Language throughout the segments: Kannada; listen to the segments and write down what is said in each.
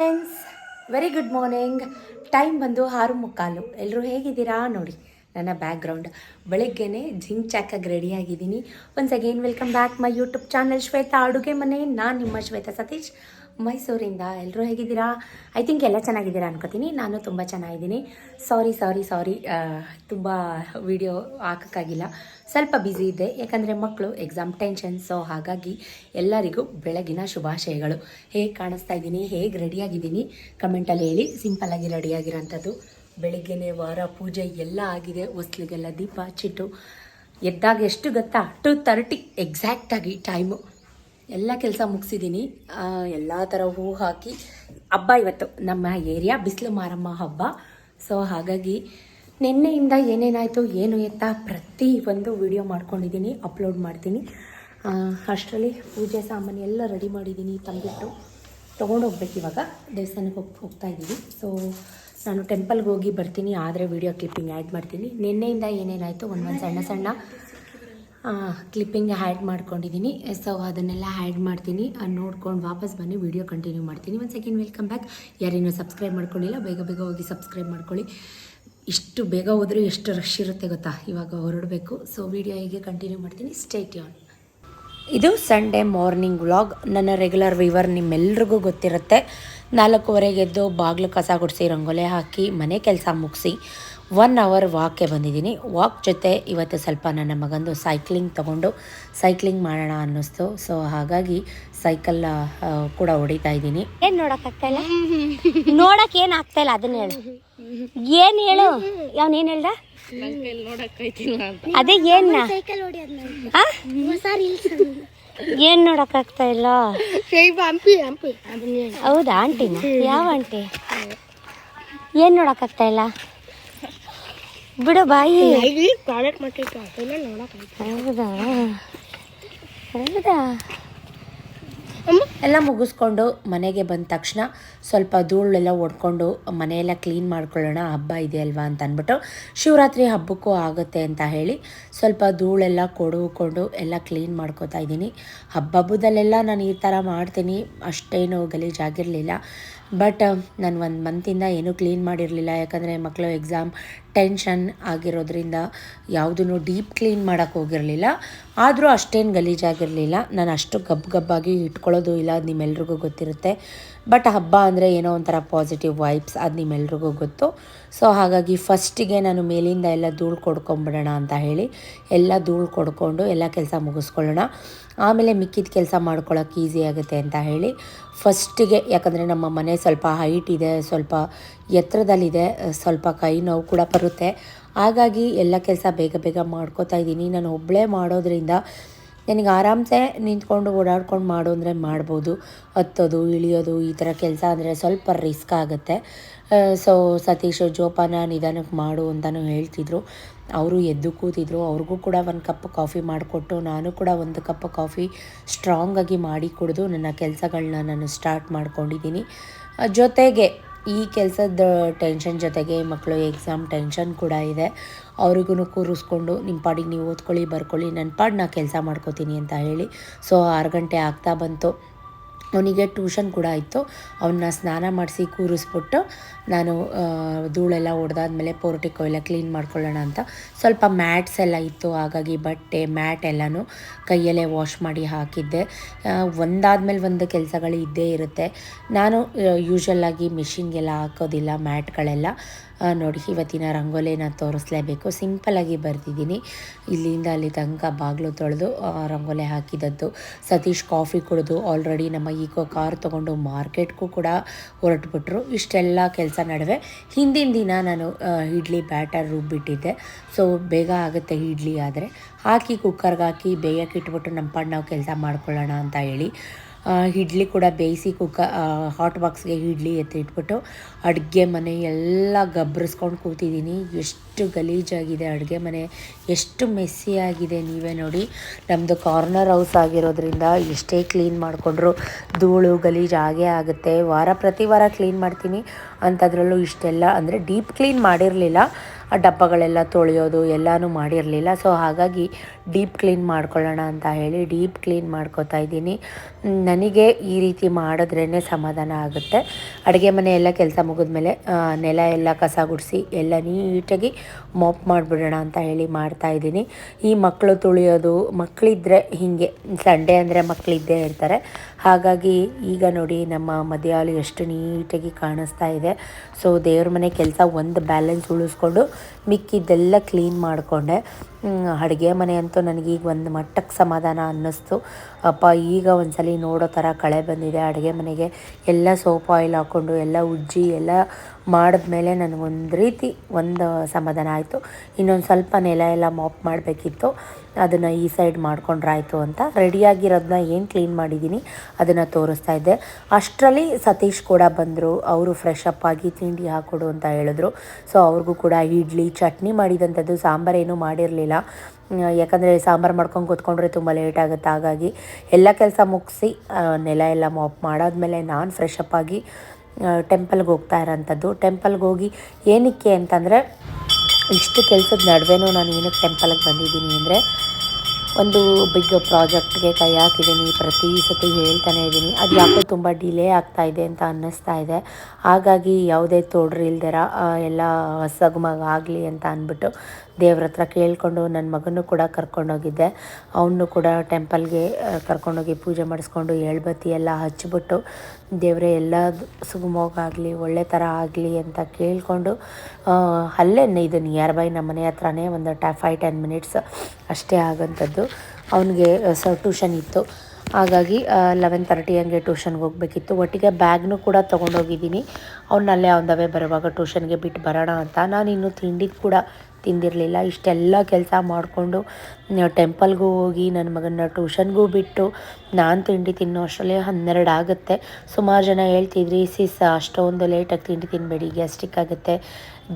Friends very good morning time ಬಂದು ಆರು ಮುಕ್ಕಾಲು. ಎಲ್ಲರೂ ಹೇಗಿದ್ದೀರಾ? ನೋಡಿ, ನನ್ನ ಬ್ಯಾಕ್ಗ್ರೌಂಡ್ ಬೆಳಗ್ಗೆನೆ ಜಿಂಗ್ ಚಾಕಾಗಿ ರೆಡಿಯಾಗಿದ್ದೀನಿ once again welcome back my YouTube channel Shweta ಅಡುಗೆ ಮನೆ. ನಾನು ನಿಮ್ಮ ಶ್ವೇತಾ ಸತೀಶ್. ಮೈಸೂರಿಂದ. ಎಲ್ಲರೂ ಹೇಗಿದ್ದೀರಾ? ಐ ಥಿಂಕ್ ಎಲ್ಲ ಚೆನ್ನಾಗಿದ್ದೀರಾ ಅನ್ಕೋತೀನಿ. ನಾನು ತುಂಬ ಚೆನ್ನಾಗಿದ್ದೀನಿ. ಸಾರಿ ಸಾರಿ ಸಾರಿ ತುಂಬ ವಿಡಿಯೋ ಹಾಕೋಕ್ಕಾಗಿಲ್ಲ. ಸ್ವಲ್ಪ ಬ್ಯುಸಿ ಇದ್ದೆ. ಯಾಕಂದರೆ ಮಕ್ಕಳು ಎಕ್ಸಾಮ್ ಟೆನ್ಷನ್ ಸೊ ಹಾಗಾಗಿ ಎಲ್ಲರಿಗೂ ಬೆಳಗಿನ ಶುಭಾಶಯಗಳು. ಹೇಗೆ ಕಾಣಿಸ್ತಾ ಇದ್ದೀನಿ? ಹೇಗೆ ರೆಡಿಯಾಗಿದ್ದೀನಿ ಕಮೆಂಟಲ್ಲಿ ಹೇಳಿ. ಸಿಂಪಲ್ಲಾಗಿ ರೆಡಿಯಾಗಿರೋಂಥದ್ದು ಬೆಳಿಗ್ಗೆನೆ ವಾರ, ಪೂಜೆ ಎಲ್ಲ ಆಗಿದೆ. ಹೊಸ್ಲಿಗೆಲ್ಲ ದೀಪ, ಚಿಟ್ಟು. ಎದ್ದಾಗ ಎಷ್ಟು ಗೊತ್ತಾ? ಟು ತರ್ಟಿ ಎಕ್ಸಾಕ್ಟಾಗಿ ಟೈಮು ಎಲ್ಲ ಕೆಲಸ ಮುಗಿಸಿದ್ದೀನಿ ಎಲ್ಲ ಥರ ಹೂ ಹಾಕಿ. ಹಬ್ಬ ಇವತ್ತು ನಮ್ಮ ಏರಿಯಾ ಬಿಸಿಲು ಮಾರಮ್ಮ ಹಬ್ಬ. ಸೊ ಹಾಗಾಗಿ ನಿನ್ನೆಯಿಂದ ಏನೇನಾಯಿತು, ಏನು ಎತ್ತ ಪ್ರತಿ ಒಂದು ವಿಡಿಯೋ ಮಾಡ್ಕೊಂಡಿದ್ದೀನಿ ಅಪ್ಲೋಡ್ ಮಾಡ್ತೀನಿ. ಅಷ್ಟರಲ್ಲಿ ಪೂಜೆ ಸಾಮಾನು ಎಲ್ಲ ರೆಡಿ ಮಾಡಿದ್ದೀನಿ ತಂದುಬಿಟ್ಟು ತೊಗೊಂಡು ಹೋಗ್ಬೇಕು ಇವಾಗ. ದೇವಸ್ಥಾನಕ್ಕೆ ಹೋಗಿ, ಹೋಗ್ತಾ ಇದ್ದೀವಿ ಸೊ ನಾನು ಟೆಂಪಲ್ಗೆ ಹೋಗಿ ಬರ್ತೀನಿ, ಆದರೆ ವಿಡಿಯೋ ಕ್ಲಿಪ್ಪಿಂಗ್ ಆ್ಯಡ್ ಮಾಡ್ತೀನಿ. ನಿನ್ನೆಯಿಂದ ಏನೇನಾಯಿತು? ಒಂದೊಂದು ಸಣ್ಣ ಸಣ್ಣ. ಕ್ಲಿಪ್ಪಿಂಗ್ ಆ್ಯಡ್ ಮಾಡ್ಕೊಂಡಿದ್ದೀನಿ ಸೊ ಅದನ್ನೆಲ್ಲ ಆ್ಯಡ್ ಮಾಡ್ತೀನಿ. ನೋಡ್ಕೊಂಡು ವಾಪಸ್ ಬನ್ನಿ. ವಿಡಿಯೋ ಕಂಟಿನ್ಯೂ ಮಾಡ್ತೀನಿ. ಒಂದು ಸೆಕೆಂಡ್ ವೆಲ್ಕಮ್ ಬ್ಯಾಕ್ ಯಾರೇನೂ ಸಬ್ಸ್ಕ್ರೈಬ್ ಮಾಡ್ಕೊಂಡಿಲ್ಲ, ಬೇಗ ಬೇಗ ಹೋಗಿ ಸಬ್ಸ್ಕ್ರೈಬ್ ಮಾಡ್ಕೊಳ್ಳಿ. ಇಷ್ಟು ಬೇಗ ಹೋದರೂ ಎಷ್ಟು ರಶ್ ಇರುತ್ತೆ ಗೊತ್ತಾ? ಇವಾಗ ಹೊರಡಬೇಕು. ಸೊ ವಿಡಿಯೋ ಹೀಗೆ ಕಂಟಿನ್ಯೂ ಮಾಡ್ತೀನಿ. ಸ್ಟೇಟ್ ಆನ್ ಇದು ಸಂಡೇ ಮಾರ್ನಿಂಗ್ ವ್ಲಾಗ್ ನನ್ನ ರೆಗ್ಯುಲರ್ ವಿವರ್ ನಿಮ್ಮೆಲ್ರಿಗೂ ಗೊತ್ತಿರುತ್ತೆ. ನಾಲ್ಕೂವರೆಗೆ ಎದ್ದು ಬಾಗಿಲು ಕಸ ಗುಡಿಸಿ, ರಂಗೋಲೆ ಹಾಕಿ, ಮನೆ ಕೆಲಸ ಮುಗಿಸಿ. ಒನ್ ಅವರ್ ವಾಕ್ಗೆ ಬಂದಿದ್ದೀನಿ. ವಾಕ್ ಜೊತೆ ಇವತ್ತು ಸ್ವಲ್ಪ ನನ್ನ ಮಗಂದು ಸೈಕ್ಲಿಂಗ್ ತೊಗೊಂಡು ಸೈಕ್ಲಿಂಗ್ ಮಾಡೋಣ ಅನ್ನಿಸ್ತು. ಸೊ ಹಾಗಾಗಿ ಸೈಕಲ್ ಕೂಡ ಹೊಡಿತಾ ಇದ್ದೀನಿ. ಏನು ನೋಡೋಕ್ಕಾಗ್ತಾಯಿಲ್ಲ ನೋಡಕ್ಕೆ ಏನು ನೋಡಕ್ ಏನ್ ಆಗ್ತಾ ಇಲ್ಲ? ಅದನ್ನ ಹೇಳು. ಏನು ಹೇಳು? ಅವ್ನ್ ಏನು ಹೇಳ್ದ? ಅದೇ ಏನ? ಏನ್ ನೋಡಕ್ ಆಗ್ತಾ ಇಲ್ಲ? ಹೌದಾ ಆಂಟಿನ? ಯಾವ ಆಂಟಿ? ಏನ್ ನೋಡಕ್ ಆಗ್ತಾ ಇಲ್ಲ? ಬಿಡು ಬಾಯಿ. ಹೌದಾ? ಹೌದಾ? ಎಲ್ಲ ಮುಗಿಸ್ಕೊಂಡು ಮನೆಗೆ ಬಂದ ತಕ್ಷಣ ಸ್ವಲ್ಪ ಧೂಳೆಲ್ಲ ಒಡ್ಕೊಂಡು ಮನೆಯೆಲ್ಲ ಕ್ಲೀನ್ ಮಾಡ್ಕೊಳ್ಳೋಣ ಹಬ್ಬ ಇದೆ ಅಲ್ವಾ ಅಂತ ಅಂದ್ಬಿಟ್ಟು ಶಿವರಾತ್ರಿ ಹಬ್ಬಕ್ಕೂ ಆಗುತ್ತೆ ಅಂತ ಹೇಳಿ ಸ್ವಲ್ಪ ಧೂಳೆಲ್ಲ ಕೊಡುಕೊಂಡು ಎಲ್ಲ ಕ್ಲೀನ್ ಮಾಡ್ಕೋತಾ ಇದ್ದೀನಿ. ಹಬ್ಬ ಹಬ್ಬದಲ್ಲೆಲ್ಲ ನಾನು ಈ ಥರ ಮಾಡ್ತೀನಿ ಅಷ್ಟೇನು ಗಲೀಜಾಗಿರಲಿಲ್ಲ. ಬಟ್ ನಾನು ಒಂದು ಮಂತಿಂದ ಏನೂ ಕ್ಲೀನ್ ಮಾಡಿರಲಿಲ್ಲ. ಯಾಕಂದರೆ ಮಕ್ಕಳು ಎಕ್ಸಾಮ್ ಟೆನ್ಷನ್ ಆಗಿರೋದ್ರಿಂದ ಯಾವುದೂ ಡೀಪ್ ಕ್ಲೀನ್ ಮಾಡೋಕ್ಕೆ ಹೋಗಿರಲಿಲ್ಲ. ಆದರೂ ಅಷ್ಟೇನು ಗಲೀಜಾಗಿರಲಿಲ್ಲ ನಾನು ಅಷ್ಟು ಗಬ್ ಗಬ್ಬಾಗಿ ಇಟ್ಕೊಳ್ಳೋದು ಇಲ್ಲ, ಅದು ನಿಮ್ಮೆಲ್ರಿಗೂ ಗೊತ್ತಿರುತ್ತೆ. ಬಟ್ ಹಬ್ಬ ಅಂದರೆ ಏನೋ ಒಂಥರ ಪಾಸಿಟಿವ್ ವೈಬ್ಸ್ ಅದು ನಿಮ್ಮೆಲ್ರಿಗೂ ಗೊತ್ತು. ಸೊ ಹಾಗಾಗಿ ಫಸ್ಟಿಗೆ ನಾನು ಮೇಲಿಂದ ಎಲ್ಲ ಧೂಳು ಕೊಡ್ಕೊಂಬಿಡೋಣ ಅಂತ ಹೇಳಿ ಎಲ್ಲ ಧೂಳು ಕೊಡ್ಕೊಂಡು ಎಲ್ಲ ಕೆಲಸ ಮುಗಿಸ್ಕೊಳ್ಳೋಣ. ಆಮೇಲೆ ಮಿಕ್ಕಿದ ಕೆಲಸ ಮಾಡ್ಕೊಳ್ಳೋಕೆ ಈಸಿ ಆಗುತ್ತೆ ಅಂತ ಹೇಳಿ ಫಸ್ಟಿಗೆ, ಯಾಕಂದರೆ ನಮ್ಮ ಮನೆ ಸ್ವಲ್ಪ ಹೈಟ್ ಇದೆ, ಸ್ವಲ್ಪ ಎತ್ತರದಲ್ಲಿದೆ, ಸ್ವಲ್ಪ ಕೈ ನೋವು ಕೂಡ ಬರುತ್ತೆ. ಹಾಗಾಗಿ ಎಲ್ಲ ಕೆಲಸ ಬೇಗ ಬೇಗ ಮಾಡ್ಕೋತಾ ಇದ್ದೀನಿ. ನಾನು ಒಬ್ಬಳೇ ಮಾಡೋದ್ರಿಂದ ನನಗೆ ಆರಾಮ್ಸೆ ನಿಂತ್ಕೊಂಡು ಓಡಾಡ್ಕೊಂಡು ಮಾಡು ಅಂದರೆ ಮಾಡ್ಬೋದು. ಹತ್ತೋದು, ಇಳಿಯೋದು, ಈ ಥರ ಕೆಲಸ ಅಂದರೆ ಸ್ವಲ್ಪ ರಿಸ್ಕ್ ಆಗುತ್ತೆ. ಸೊ ಸತೀಶ್, ಜೋಪಾನ ನಿಧಾನಕ್ಕೆ ಮಾಡು ಅಂತಲೂ ಹೇಳ್ತಿದ್ರು. ಅವರು ಎದ್ದು ಕೂತಿದ್ರು. ಅವ್ರಿಗೂ ಕೂಡ ಒಂದು ಕಪ್ ಕಾಫಿ ಮಾಡಿಕೊಟ್ಟು, ನಾನು ಕೂಡ ಒಂದು ಕಪ್ ಕಾಫಿ ಸ್ಟ್ರಾಂಗಾಗಿ ಮಾಡಿ ಕುಡಿದು ನನ್ನ ಕೆಲಸಗಳನ್ನ ನಾನು ಸ್ಟಾರ್ಟ್ ಮಾಡ್ಕೊಂಡಿದ್ದೀನಿ. ಜೊತೆಗೆ ಈ ಕೆಲಸದ ಟೆನ್ಷನ್ ಜೊತೆಗೆ ಮಕ್ಕಳು ಎಕ್ಸಾಮ್ ಟೆನ್ಷನ್ ಕೂಡ ಇದೆ. ಅವ್ರಿಗೂ ಕೂರಿಸ್ಕೊಂಡು ನಿಮ್ಮ ಪಾಡಿಗೆ ನೀವು ಓದ್ಕೊಳ್ಳಿ, ಬರ್ಕೊಳ್ಳಿ ನನ್ನ ಪಾಡ್ ನಾ ಕೆಲಸ ಮಾಡ್ಕೋತೀನಿ ಅಂತ ಹೇಳಿ. ಸೊ, ಆರು ಗಂಟೆ ಆಗ್ತಾ ಬಂತು. ಅವನಿಗೆ ಟ್ಯೂಷನ್ ಕೂಡ ಇತ್ತು ಅವನ್ನ ಸ್ನಾನ ಮಾಡಿಸಿ ಕೂರಿಸ್ಬಿಟ್ಟು ನಾನು ಧೂಳೆಲ್ಲ ಹೊಡೆದಾದ್ಮೇಲೆ ಪೋರ್ಟಿಕೋ ಎಲ್ಲ ಕ್ಲೀನ್ ಮಾಡ್ಕೊಳ್ಳೋಣ ಅಂತ. ಸ್ವಲ್ಪ ಮ್ಯಾಟ್ಸ್ ಎಲ್ಲ ಇತ್ತು, ಹಾಗಾಗಿ ಬಟ್ಟೆ, ಮ್ಯಾಟ್ ಎಲ್ಲನೂ ಕೈಯಲ್ಲೇ ವಾಶ್ ಮಾಡಿ ಹಾಕಿದ್ದೆ. ಒಂದಾದ್ಮೇಲೆ ಒಂದು ಕೆಲಸಗಳು ಇದ್ದೇ ಇರುತ್ತೆ. ನಾನು ಯೂಶ್ವಲ್ಲಾಗಿ ಮಿಷಿನ್ಗೆಲ್ಲ ಹಾಕೋದಿಲ್ಲ, ಮ್ಯಾಟ್ಗಳೆಲ್ಲ. ನೋಡಿ, ಇವತ್ತಿನ ರಂಗೋಲಿನ ತೋರಿಸ್ಲೇಬೇಕು. ಸಿಂಪಲಾಗಿ ಬರೆದಿದ್ದೀನಿ. ಇಲ್ಲಿಂದ ಅಲ್ಲಿ ತನಕ ಬಾಗಿಲು ತೊಳೆದು ರಂಗೋಲೆ ಹಾಕಿದದ್ದು. ಸತೀಶ್ ಕಾಫಿ ಕುಡಿದು ಆಲ್ರೆಡಿ ನಮ್ಮ ಈಕೋ ಕಾರ್ ತೊಗೊಂಡು ಮಾರ್ಕೆಟ್ಗೂ ಕೂಡ ಹೊರಟುಬಿಟ್ರು. ಇಷ್ಟೆಲ್ಲ ಕೆಲಸ ನಡುವೆ ಹಿಂದಿನ ದಿನ ನಾನು ಇಡ್ಲಿ ಬ್ಯಾಟರ್ ರುಬ್ಬಿಟ್ಟಿದ್ದೆ. ಸೊ ಬೇಗ ಆಗುತ್ತೆ ಇಡ್ಲಿ ಆದರೆ. ಹಾಕಿ ಕುಕ್ಕರ್ಗೆ ಹಾಕಿ, ಬೇಯಕ್ಕೆ ಇಟ್ಬಿಟ್ಟು ನಮ್ಮ ಪಣ್ಣ ಕೆಲಸ ಮಾಡ್ಕೊಳ್ಳೋಣ ಅಂತ ಹೇಳಿ. ಇಡ್ಲಿ ಕೂಡ ಬೇಯಿಸಿ ಕುಕ್ಕ ಹಾಟ್ ಬಾಕ್ಸ್ಗೆ ಇಡ್ಲಿ ಎತ್ತಿಟ್ಬಿಟ್ಟು ಅಡುಗೆ ಮನೆ ಎಲ್ಲ ಗಬ್ಬರಿಸ್ಕೊಂಡು ಕೂತಿದ್ದೀನಿ. ಎಷ್ಟು ಗಲೀಜಾಗಿದೆ ಅಡುಗೆ ಮನೆ, ಎಷ್ಟು ಮೆಸ್ಸಿಯಾಗಿದೆ ನೀವೇ ನೋಡಿ. ನಮ್ಮದು ಕಾರ್ನರ್ ಹೌಸ್ ಆಗಿರೋದ್ರಿಂದ ಎಷ್ಟೇ ಕ್ಲೀನ್ ಮಾಡಿಕೊಂಡ್ರು ಧೂಳು, ಗಲೀಜು ಆಗೇ ಆಗುತ್ತೆ. ವಾರ ಪ್ರತಿ ವಾರ ಕ್ಲೀನ್ ಮಾಡ್ತೀನಿ. ಅಂಥದ್ರಲ್ಲೂ ಇಷ್ಟೆಲ್ಲ ಅಂದರೆ ಡೀಪ್ ಕ್ಲೀನ್ ಮಾಡಿರಲಿಲ್ಲ. ಡಬ್ಬಗಳೆಲ್ಲ ತೊಳೆಯೋದು ಎಲ್ಲನೂ ಮಾಡಿರಲಿಲ್ಲ. ಸೊ ಹಾಗಾಗಿ ಡೀಪ್ ಕ್ಲೀನ್ ಮಾಡ್ಕೊಳ್ಳೋಣ ಅಂತ ಹೇಳಿ ಡೀಪ್ ಕ್ಲೀನ್ ಮಾಡ್ಕೋತಾ ಇದ್ದೀನಿ. ನನಗೆ ಈ ರೀತಿ ಮಾಡಿದ್ರೇ ಸಮಾಧಾನ ಆಗುತ್ತೆ. ಅಡುಗೆ ಮನೆ ಎಲ್ಲ ಕೆಲಸ ಮುಗಿದ್ಮೇಲೆ ನೆಲ ಎಲ್ಲ ಕಸ ಗುಡಿಸಿ ಎಲ್ಲ ನೀಟಾಗಿ ಮಾಪ್ ಮಾಡಿಬಿಡೋಣ ಅಂತ ಹೇಳಿ ಮಾಡ್ತಾ ಇದ್ದೀನಿ. ಈ ಮಕ್ಕಳು ತುಳಿಯೋದು ಮಕ್ಕಳಿದ್ರೆ ಹೀಗೆ, ಸಂಡೇ ಅಂದರೆ ಮಕ್ಕಳಿದ್ದೇ ಇರ್ತಾರೆ. ಹಾಗಾಗಿ ಈಗ ನೋಡಿ ನಮ್ಮ ಮಧ್ಯಾಹ್ನ ಎಷ್ಟು ನೀಟಾಗಿ ಕಾಣಿಸ್ತಾ ಇದೆ. ಸೊ ದೇವ್ರ ಮನೆ ಕೆಲಸ ಒಂದು ಬ್ಯಾಲೆನ್ಸ್ ಉಳಿಸ್ಕೊಂಡು ಮಿಕ್ಕಿದ್ದೆಲ್ಲ ಕ್ಲೀನ್ ಮಾಡಿಕೊಂಡೆ. ಅಡುಗೆ ಮನೆ ಅಂತೂ ನನಗೀಗ ಒಂದು ಮಟ್ಟಕ್ಕೆ ಸಮಾಧಾನ ಅನ್ನಿಸ್ತು. ಅಪ್ಪ, ಈಗ ಒಂದ್ಸಲಿ ನೋಡೋ ಥರ ಕಳೆ ಬಂದಿದೆ. ಅಡುಗೆ ಮನೆಗೆ ಎಲ್ಲ ಸೋಪ್ ಆಯಿಲ್ ಹಾಕ್ಕೊಂಡು ಎಲ್ಲ ಉಜ್ಜಿ ಎಲ್ಲ ಮಾಡಿದ್ಮೇಲೆ ನನಗೊಂದು ರೀತಿ ಒಂದು ಸಮಾಧಾನ ಆಯಿತು. ಇನ್ನೊಂದು ಸ್ವಲ್ಪ ನೆಲ ಎಲ್ಲ ಮಾಪ್ ಮಾಡಬೇಕಿತ್ತು. ಅದನ್ನು ಈ ಸೈಡ್ ಮಾಡ್ಕೊಂಡ್ರಾಯ್ತು ಅಂತ. ರೆಡಿಯಾಗಿರೋದನ್ನ ಏನು ಕ್ಲೀನ್ ಮಾಡಿದ್ದೀನಿ ಅದನ್ನು ತೋರಿಸ್ತಾ ಇದ್ದೆ. ಅಷ್ಟರಲ್ಲಿ ಸತೀಶ್ ಕೂಡ ಬಂದರು. ಅವರು ಫ್ರೆಶ್ ಅಪ್ ಆಗಿ ತಿಂಡಿ ಹಾಕೊಡು ಅಂತ ಹೇಳಿದ್ರು. ಸೊ ಅವ್ರಿಗೂ ಕೂಡ ಇಡ್ಲಿ, ಚಟ್ನಿ ಮಾಡಿದಂಥದ್ದು ಸಾಂಬಾರೇನು ಮಾಡಿರಲಿಲ್ಲ. ಯಾಕಂದರೆ ಸಾಂಬಾರು ಮಾಡ್ಕೊಂಡು ಕೂತ್ಕೊಂಡ್ರೆ ತುಂಬ ಲೇಟ್ ಆಗುತ್ತೆ. ಹಾಗಾಗಿ ಎಲ್ಲ ಕೆಲಸ ಮುಗಿಸಿ ನೆಲ ಎಲ್ಲ ಮಾಪ್ ಮಾಡಾದಮೇಲೆ ನಾನು ಫ್ರೆಶಪ್ ಆಗಿ ಟೆಂಪಲ್ಗೆ ಹೋಗ್ತಾ ಇರೋಂಥದ್ದು. ಟೆಂಪಲ್ಗೆ ಹೋಗಿ ಏನಕ್ಕೆ ಅಂತಂದರೆ ಇಷ್ಟು ಕೆಲಸದ ನಡುವೆನೂ ನಾನು ಏನಕ್ಕೆ ಟೆಂಪಲ್ಗೆ ಬಂದಿದ್ದೀನಿ ಅಂದರೆ ಒಂದು ಬಿಗ್ ಪ್ರಾಜೆಕ್ಟ್ಗೆ ಕೈ ಹಾಕಿದ್ದೀನಿ. ಪ್ರತಿ ಸತಿ ಹೇಳ್ತಾನೆ ಇದ್ದೀನಿ. ಅದು ಯಾಕೋ ತುಂಬ ಡಿಲೇ ಆಗ್ತಾ ಇದೆ ಅಂತ ಅನ್ನಿಸ್ತಾ ಇದೆ. ಹಾಗಾಗಿ ಯಾವುದೇ ತೋಡ್ರು ಇಲ್ದಿರ ಎಲ್ಲ ಸಗಮಗ ಆಗಲಿ ಅಂತ ಅಂದ್ಬಿಟ್ಟು ದೇವ್ರ ಹತ್ರ ಕೇಳಿಕೊಂಡು ನನ್ನ ಮಗನೂ ಕೂಡ ಕರ್ಕೊಂಡೋಗಿದ್ದೆ. ಅವನು ಕೂಡ ಟೆಂಪಲ್ಗೆ ಕರ್ಕೊಂಡೋಗಿ ಪೂಜೆ ಮಾಡಿಸ್ಕೊಂಡು ಎಳ್ಬತ್ತಿ ಎಲ್ಲ ಹಚ್ಚಿಬಿಟ್ಟು ದೇವರೇ ಎಲ್ಲ ಸುಗಮವಾಗಲಿ ಒಳ್ಳೆ ಥರ ಆಗಲಿ ಅಂತ ಕೇಳಿಕೊಂಡು ಅಲ್ಲೇ ಇದು ನಿಯರ್ ಬೈ ನಮ್ಮ ಮನೆ ಹತ್ರನೇ ಒಂದು ಟ ಫೈವ್ ಟೆನ್ ಮಿನಿಟ್ಸ್ ಅಷ್ಟೇ ಆಗೋಂಥದ್ದು. ಅವನಿಗೆ ಸ ಟ್ಯೂಷನ್ ಇತ್ತು. ಹಾಗಾಗಿ ಲೆವೆನ್ ತರ್ಟಿ ಹಂಗೆ ಟ್ಯೂಷನ್ಗೆ ಹೋಗಬೇಕಿತ್ತು. ಒಟ್ಟಿಗೆ ಬ್ಯಾಗ್ನೂ ಕೂಡ ತೊಗೊಂಡೋಗಿದ್ದೀನಿ. ಅವನ್ನಲ್ಲೇ ಅವನದವೇ ಬರುವಾಗ ಟ್ಯೂಷನ್ಗೆ ಬಿಟ್ಟು ಬರೋಣ ಅಂತ. ನಾನು ಇನ್ನೂ ತಿಂಡಿ ಕೂಡ ತಿಂದಿರಲಿಲ್ಲ. ಇಷ್ಟೆಲ್ಲ ಕೆಲಸ ಮಾಡಿಕೊಂಡು ಟೆಂಪಲ್ಗೂ ಹೋಗಿ ನನ್ನ ಮಗನ ಟ್ಯೂಷನ್ಗೂ ಬಿಟ್ಟು ನಾನು ತಿಂಡಿ ತಿನ್ನೋ ಅಷ್ಟರಲ್ಲಿ ಹನ್ನೆರಡು ಆಗುತ್ತೆ. ಸುಮಾರು ಜನ ಹೇಳ್ತಿದ್ರಿ ಸಿಸ್ ಅಷ್ಟೊಂದು ಲೇಟಾಗಿ ತಿಂಡಿ ತಿನ್ನಬೇಡಿ ಗ್ಯಾಸ್ಟ್ರಿಕ್ ಆಗುತ್ತೆ.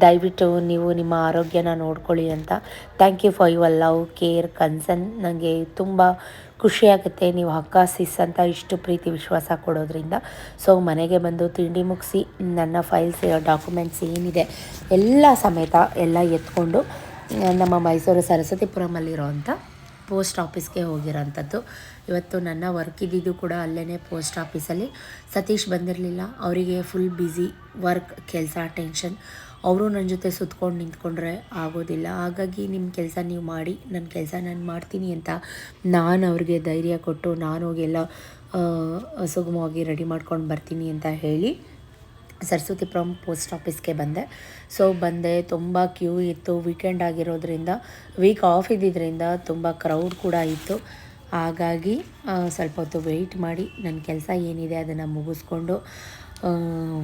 ದಯವಿಟ್ಟು ನೀವು ನಿಮ್ಮ ಆರೋಗ್ಯನ ನೋಡ್ಕೊಳ್ಳಿ ಅಂತ. Thank you for your love care concern ನನಗೆ ತುಂಬ ಖುಷಿಯಾಗುತ್ತೆ ನೀವು ಅಕ್ಕ ಸಿಸ್ ಅಂತ ಇಷ್ಟು ಪ್ರೀತಿ ವಿಶ್ವಾಸ ಕೊಡೋದ್ರಿಂದ. ಸೊ ಮನೆಗೆ ಬಂದು ತಿಂಡಿ ಮುಗಿಸಿ, ನನ್ನ ಫೈಲ್ಸ್ ಡಾಕ್ಯುಮೆಂಟ್ಸ್ ಏನಿದೆ, ಎಲ್ಲ ಸಮೇತ ಎಲ್ಲ ಎತ್ಕೊಂಡು, ನಮ್ಮ ಮೈಸೂರು ಸರಸ್ವತಿಪುರಮಲ್ಲಿರೋವಂಥ ಪೋಸ್ಟ್ ಆಫೀಸ್ಗೆ ಹೋಗಿರೋಂಥದ್ದು. ಇವತ್ತು ನನ್ನ ವರ್ಕ್ ಇದ್ದಿದ್ದು ಕೂಡ ಅಲ್ಲೇ ಪೋಸ್ಟ್ ಆಫೀಸಲ್ಲಿ ಸತೀಶ್ ಬಂದಿರಲಿಲ್ಲ. ಅವರಿಗೆ ಫುಲ್ ಬ್ಯುಸಿ ವರ್ಕ್ ಕೆಲಸ ಟೆನ್ಷನ್ ಅವರು ನನ್ನ ಜೊತೆ ಸುತ್ಕೊಂಡು ನಿಂತ್ಕೊಂಡ್ರೆ ಆಗೋದಿಲ್ಲ. ಹಾಗಾಗಿ ನಿಮ್ಮ ಕೆಲಸ ನೀವು ಮಾಡಿ ನನ್ನ ಕೆಲಸ ನಾನು ಮಾಡ್ತೀನಿ ಅಂತ ನಾನು ಅವ್ರಿಗೆ ಧೈರ್ಯ ಕೊಟ್ಟು ನಾನು ಹೋಗಿ ಎಲ್ಲ ಸುಗಮವಾಗಿ ರೆಡಿ ಮಾಡ್ಕೊಂಡು ಬರ್ತೀನಿ ಅಂತ ಹೇಳಿ ಸರಸ್ವತಿಪುರಂ ಪೋಸ್ಟ್ ಆಫೀಸ್ಗೆ ಬಂದೆ. ಸೊ ಬಂದೆ. ತುಂಬ ಕ್ಯೂ ಇತ್ತು. ವೀಕೆಂಡ್ ಆಗಿರೋದ್ರಿಂದ ವೀಕ್ ಆಫ್ ಇದ್ದಿದ್ದರಿಂದ ತುಂಬ ಕ್ರೌಡ್ ಕೂಡ ಇತ್ತು. ಹಾಗಾಗಿ ಸ್ವಲ್ಪ ಹೊತ್ತು ವೆಯ್ಟ್ ಮಾಡಿ ನನ್ನ ಕೆಲಸ ಏನಿದೆ ಅದನ್ನು ಮುಗಿಸ್ಕೊಂಡು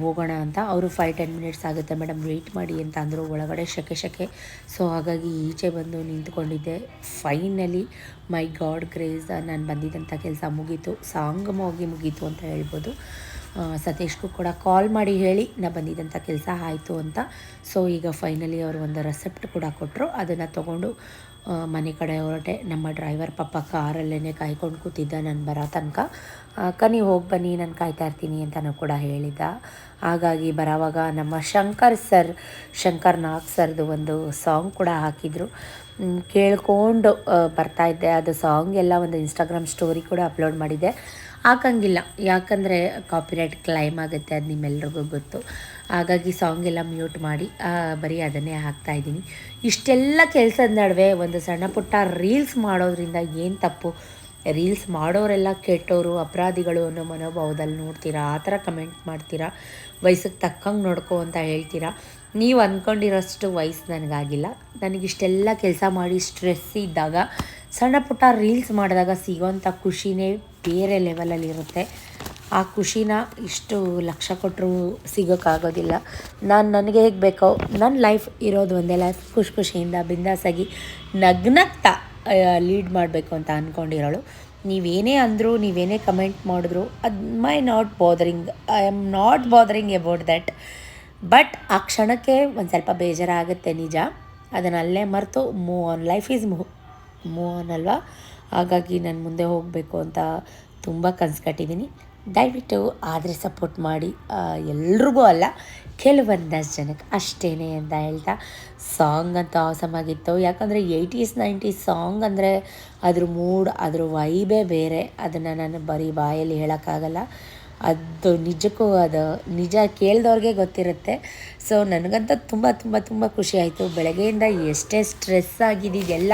ಹೋಗೋಣ ಅಂತ. ಅವರು ಫೈವ್ ಟೆನ್ ಮಿನಿಟ್ಸ್ ಆಗುತ್ತೆ ಮೇಡಮ್ ವೆಯ್ಟ್ ಮಾಡಿ ಅಂತ ಅಂದರು ಒಳಗಡೆ ಶಕೆ ಶಕೆ. ಸೊ ಹಾಗಾಗಿ ಈಚೆ ಬಂದು ನಿಂತ್ಕೊಂಡಿದ್ದೆ. ಫೈನಲಿ ಮೈ ಗಾಡ್ ಗ್ರೇಸ್ ನಾನು ಬಂದಿದ್ದಂಥ ಕೆಲಸ ಮುಗೀತು. ಸಾಂಗಮವಾಗಿ ಮುಗೀತು ಅಂತ ಹೇಳ್ಬೋದು. ಸತೀಶ್ಗೂ ಕೂಡ ಕಾಲ್ ಮಾಡಿ ಹೇಳಿ, ನಾ ಬಂದಿದ್ದಂಥ ಕೆಲಸ ಆಯಿತು ಅಂತ. ಸೊ ಈಗ ಫೈನಲಿ ಅವರು ಒಂದು ರೆಸೆಪ್ಟ್ ಕೂಡ ಕೊಟ್ಟರು ಅದನ್ನು ತೊಗೊಂಡು ಮನೆ ಕಡೆ ಹೊರಟೆ. ನಮ್ಮ ಡ್ರೈವರ್ ಪಾಪ ಕಾರಲ್ಲೇ ಕಾಯ್ಕೊಂಡು ಕೂತಿದ್ದ ನಾನು ಬರೋ ತನಕ. ಅಕ್ಕ, ನೀವು ಹೋಗಿ ಬನ್ನಿ, ನಾನು ಕಾಯ್ತಾ ಇರ್ತೀನಿ ಅಂತಲೂ ಕೂಡ ಹೇಳಿದ್ದ. ಹಾಗಾಗಿ ಬರೋವಾಗ ನಮ್ಮ ಶಂಕರ್ ಸರ್ ಶಂಕರ್ ನಾಗ್ ಸರ್ದು ಒಂದು ಸಾಂಗ್ ಕೂಡ ಹಾಕಿದರು. ಕೇಳ್ಕೊಂಡು ಬರ್ತಾಯಿದ್ದೆ ಅದು ಸಾಂಗ್ ಎಲ್ಲ ಒಂದು ಇನ್ಸ್ಟಾಗ್ರಾಮ್ ಸ್ಟೋರಿ ಕೂಡ ಅಪ್ಲೋಡ್ ಮಾಡಿದ್ದೆ. ಹಾಕಂಗಿಲ್ಲ. ಯಾಕಂದರೆ ಕಾಪಿರೈಟ್ ಕ್ಲೈಮ್ ಆಗುತ್ತೆ ಅದು ನಿಮ್ಮೆಲ್ರಿಗೂ ಗೊತ್ತು. ಹಾಗಾಗಿ ಸಾಂಗ್ ಎಲ್ಲ ಮ್ಯೂಟ್ ಮಾಡಿ ಬರೀ ಅದನ್ನೇ ಹಾಕ್ತಾ ಇದ್ದೀನಿ. ಇಷ್ಟೆಲ್ಲ ಕೆಲಸದ ನಡುವೆ ಒಂದು ಸಣ್ಣ ಪುಟ್ಟ ರೀಲ್ಸ್ ಮಾಡೋದ್ರಿಂದ ಏನು ತಪ್ಪು? ರೀಲ್ಸ್ ಮಾಡೋರೆಲ್ಲ ಕೆಟ್ಟವರು ಅಪರಾಧಿಗಳು ಅನ್ನೋ ಮನೋಭಾವದಲ್ಲಿ ನೋಡ್ತೀರಾ? ಆ ಥರ ಕಮೆಂಟ್ ಮಾಡ್ತೀರಾ? ವಯಸ್ಸಿಗೆ ತಕ್ಕಂಗೆ ನೋಡ್ಕೋ ಅಂತ ಹೇಳ್ತೀರಾ? ನೀವು ಅಂದ್ಕೊಂಡಿರೋಷ್ಟು ವಯಸ್ಸು ನನಗಾಗಿಲ್ಲ. ನನಗಿಷ್ಟೆಲ್ಲ ಕೆಲಸ ಮಾಡಿ ಸ್ಟ್ರೆಸ್ ಇದ್ದಾಗ, ಸಣ್ಣ ಪುಟ್ಟ ರೀಲ್ಸ್ ಮಾಡಿದಾಗ ಸಿಗೋಂಥ ಖುಷಿನೇ ಬೇರೆ ಲೆವೆಲಲ್ಲಿ ಇರುತ್ತೆ. ಆ ಖುಷಿನ ಇಷ್ಟು ಲಕ್ಷ ಕೊಟ್ಟರು ಸಿಗೋಕ್ಕಾಗೋದಿಲ್ಲ. ನಾನು ನನಗೆ ಹೇಗೆ ಬೇಕೋ ನನ್ನ ಲೈಫ್ ಇರೋದು ಒಂದೇ ಲೈಫ್ ಖುಷಿ ಖುಷಿಯಿಂದ ಬಿಂದಾಸಾಗಿ ನಗ್ನಗ್ತಾ ಲೀಡ್ ಮಾಡಬೇಕು ಅಂತ ಅಂದ್ಕೊಂಡಿರೋಳು ನೀವೇನೇ ಅಂದರೂ, ನೀವೇನೇ ಕಮೆಂಟ್ ಮಾಡಿದ್ರು, ಅದು my not bothering I am not bothering about that but ಆ ಕ್ಷಣಕ್ಕೆ ಒಂದು ಸ್ವಲ್ಪ ಬೇಜಾರಾಗುತ್ತೆ ನಿಜ. ಅದನ್ನು ಅಲ್ಲೇ ಮರೆತು move on life is move move on ಅಲ್ವಾ? ಹಾಗಾಗಿ ನಾನು ಮುಂದೆ ಹೋಗಬೇಕು ಅಂತ ತುಂಬ ಕನಸು ಕಟ್ಟಿದ್ದೀನಿ ದಯವಿಟ್ಟು ಆದರೆ ಸಪೋರ್ಟ್ ಮಾಡಿ ಎಲ್ರಿಗೂ ಅಲ್ಲ, ಕೆಲವೊಂದಷ್ಟು ಜನಕ್ಕೆ ಅಷ್ಟೇ ಅಂತ ಹೇಳ್ತಾ, ಸಾಂಗ್ ಅಂತ ಆಗಿತ್ತು. ಯಾಕಂದರೆ ಏಯ್ಟೀಸ್ ನೈಂಟೀಸ್ ಸಾಂಗ್ ಅಂದರೆ ಅದ್ರ ಮೂಡ್ ಅದ್ರ ವೈಬೇ ಬೇರೆ. ಅದನ್ನು ನಾನು ಬರೀ ಬಾಯಲ್ಲಿ ಹೇಳೋಕ್ಕಾಗಲ್ಲ. ಅದು ನಿಜಕ್ಕೂ ಅದು ನಿಜ ಕೇಳಿದವ್ರಿಗೆ ಗೊತ್ತಿರುತ್ತೆ. ಸೊ ನನಗಂತ ತುಂಬ ತುಂಬ ತುಂಬ ಖುಷಿ ಆಯಿತು. ಬೆಳಗ್ಗೆಯಿಂದ ಎಷ್ಟೇ ಸ್ಟ್ರೆಸ್ ಆಗಿದ್ದೆಲ್ಲ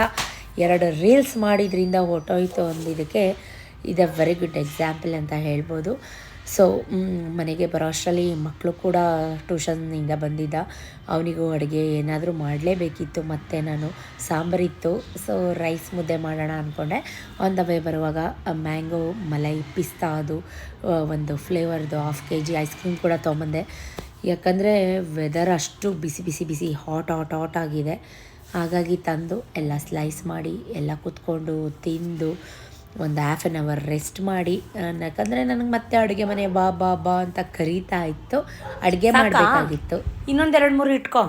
ಎರಡು ರೀಲ್ಸ್ ಮಾಡಿದ್ರಿಂದ ಹೊಟ್ಟೋಯ್ತು ಅಂದಿದ್ದಕ್ಕೆ ಇದು ವೆರಿ ಗುಡ್ ಎಕ್ಸಾಂಪಲ್ ಅಂತ ಹೇಳ್ಬೋದು. ಸೊ ಮನೆಗೆ ಬರೋ ಅಷ್ಟರಲ್ಲಿ ಮಕ್ಕಳು ಕೂಡ ಟ್ಯೂಷನ್ನಿಂದ ಬಂದಿದ್ದ. ಅವನಿಗೂ ಅಡುಗೆ ಏನಾದರೂ ಮಾಡಲೇಬೇಕಿತ್ತು. ಮತ್ತು ನಾನು ಸಾಂಬಾರಿತ್ತು. ಸೊ ರೈಸ್ ಮುದ್ದೆ ಮಾಡೋಣ ಅಂದ್ಕೊಂಡೆ ಆನ್ ದ ವೇ ಬರುವಾಗ ಮ್ಯಾಂಗೋ ಮಲೈ, ಪಿಸ್ತಾ ಅದು ಒಂದು ಫ್ಲೇವರ್ದು half K G ice cream ಕೂಡ ತೊಗೊಂಬಂದೆ. ಯಾಕಂದರೆ ವೆದರ್ ಅಷ್ಟು ಬಿಸಿ ಬಿಸಿ ಬಿಸಿ ಹಾಟ್ ಹಾಟ್ ಹಾಟ್ ಆಗಿದೆ. ಹಾಗಾಗಿ ತಂದು ಎಲ್ಲ ಸ್ಲೈಸ್ ಮಾಡಿ, ಎಲ್ಲ ಕುತ್ಕೊಂಡು ತಿಂದು ಒಂದು ಹಾಫ್ ಆ್ಯನ್ ಅವರ್ ರೆಸ್ಟ್ ಮಾಡಿ ಯಾಕಂದರೆ ನನಗೆ ಮತ್ತೆ ಅಡುಗೆ ಮನೆ ಬಾ ಬಾ ಬಾ ಅಂತ ಕರೀತಾ ಇತ್ತು. ಅಡುಗೆ ಮಾಡಬೇಕಾಗಿತ್ತು. ಇನ್ನೊಂದೆರಡು ಮೂರು ಇಟ್ಕೋ.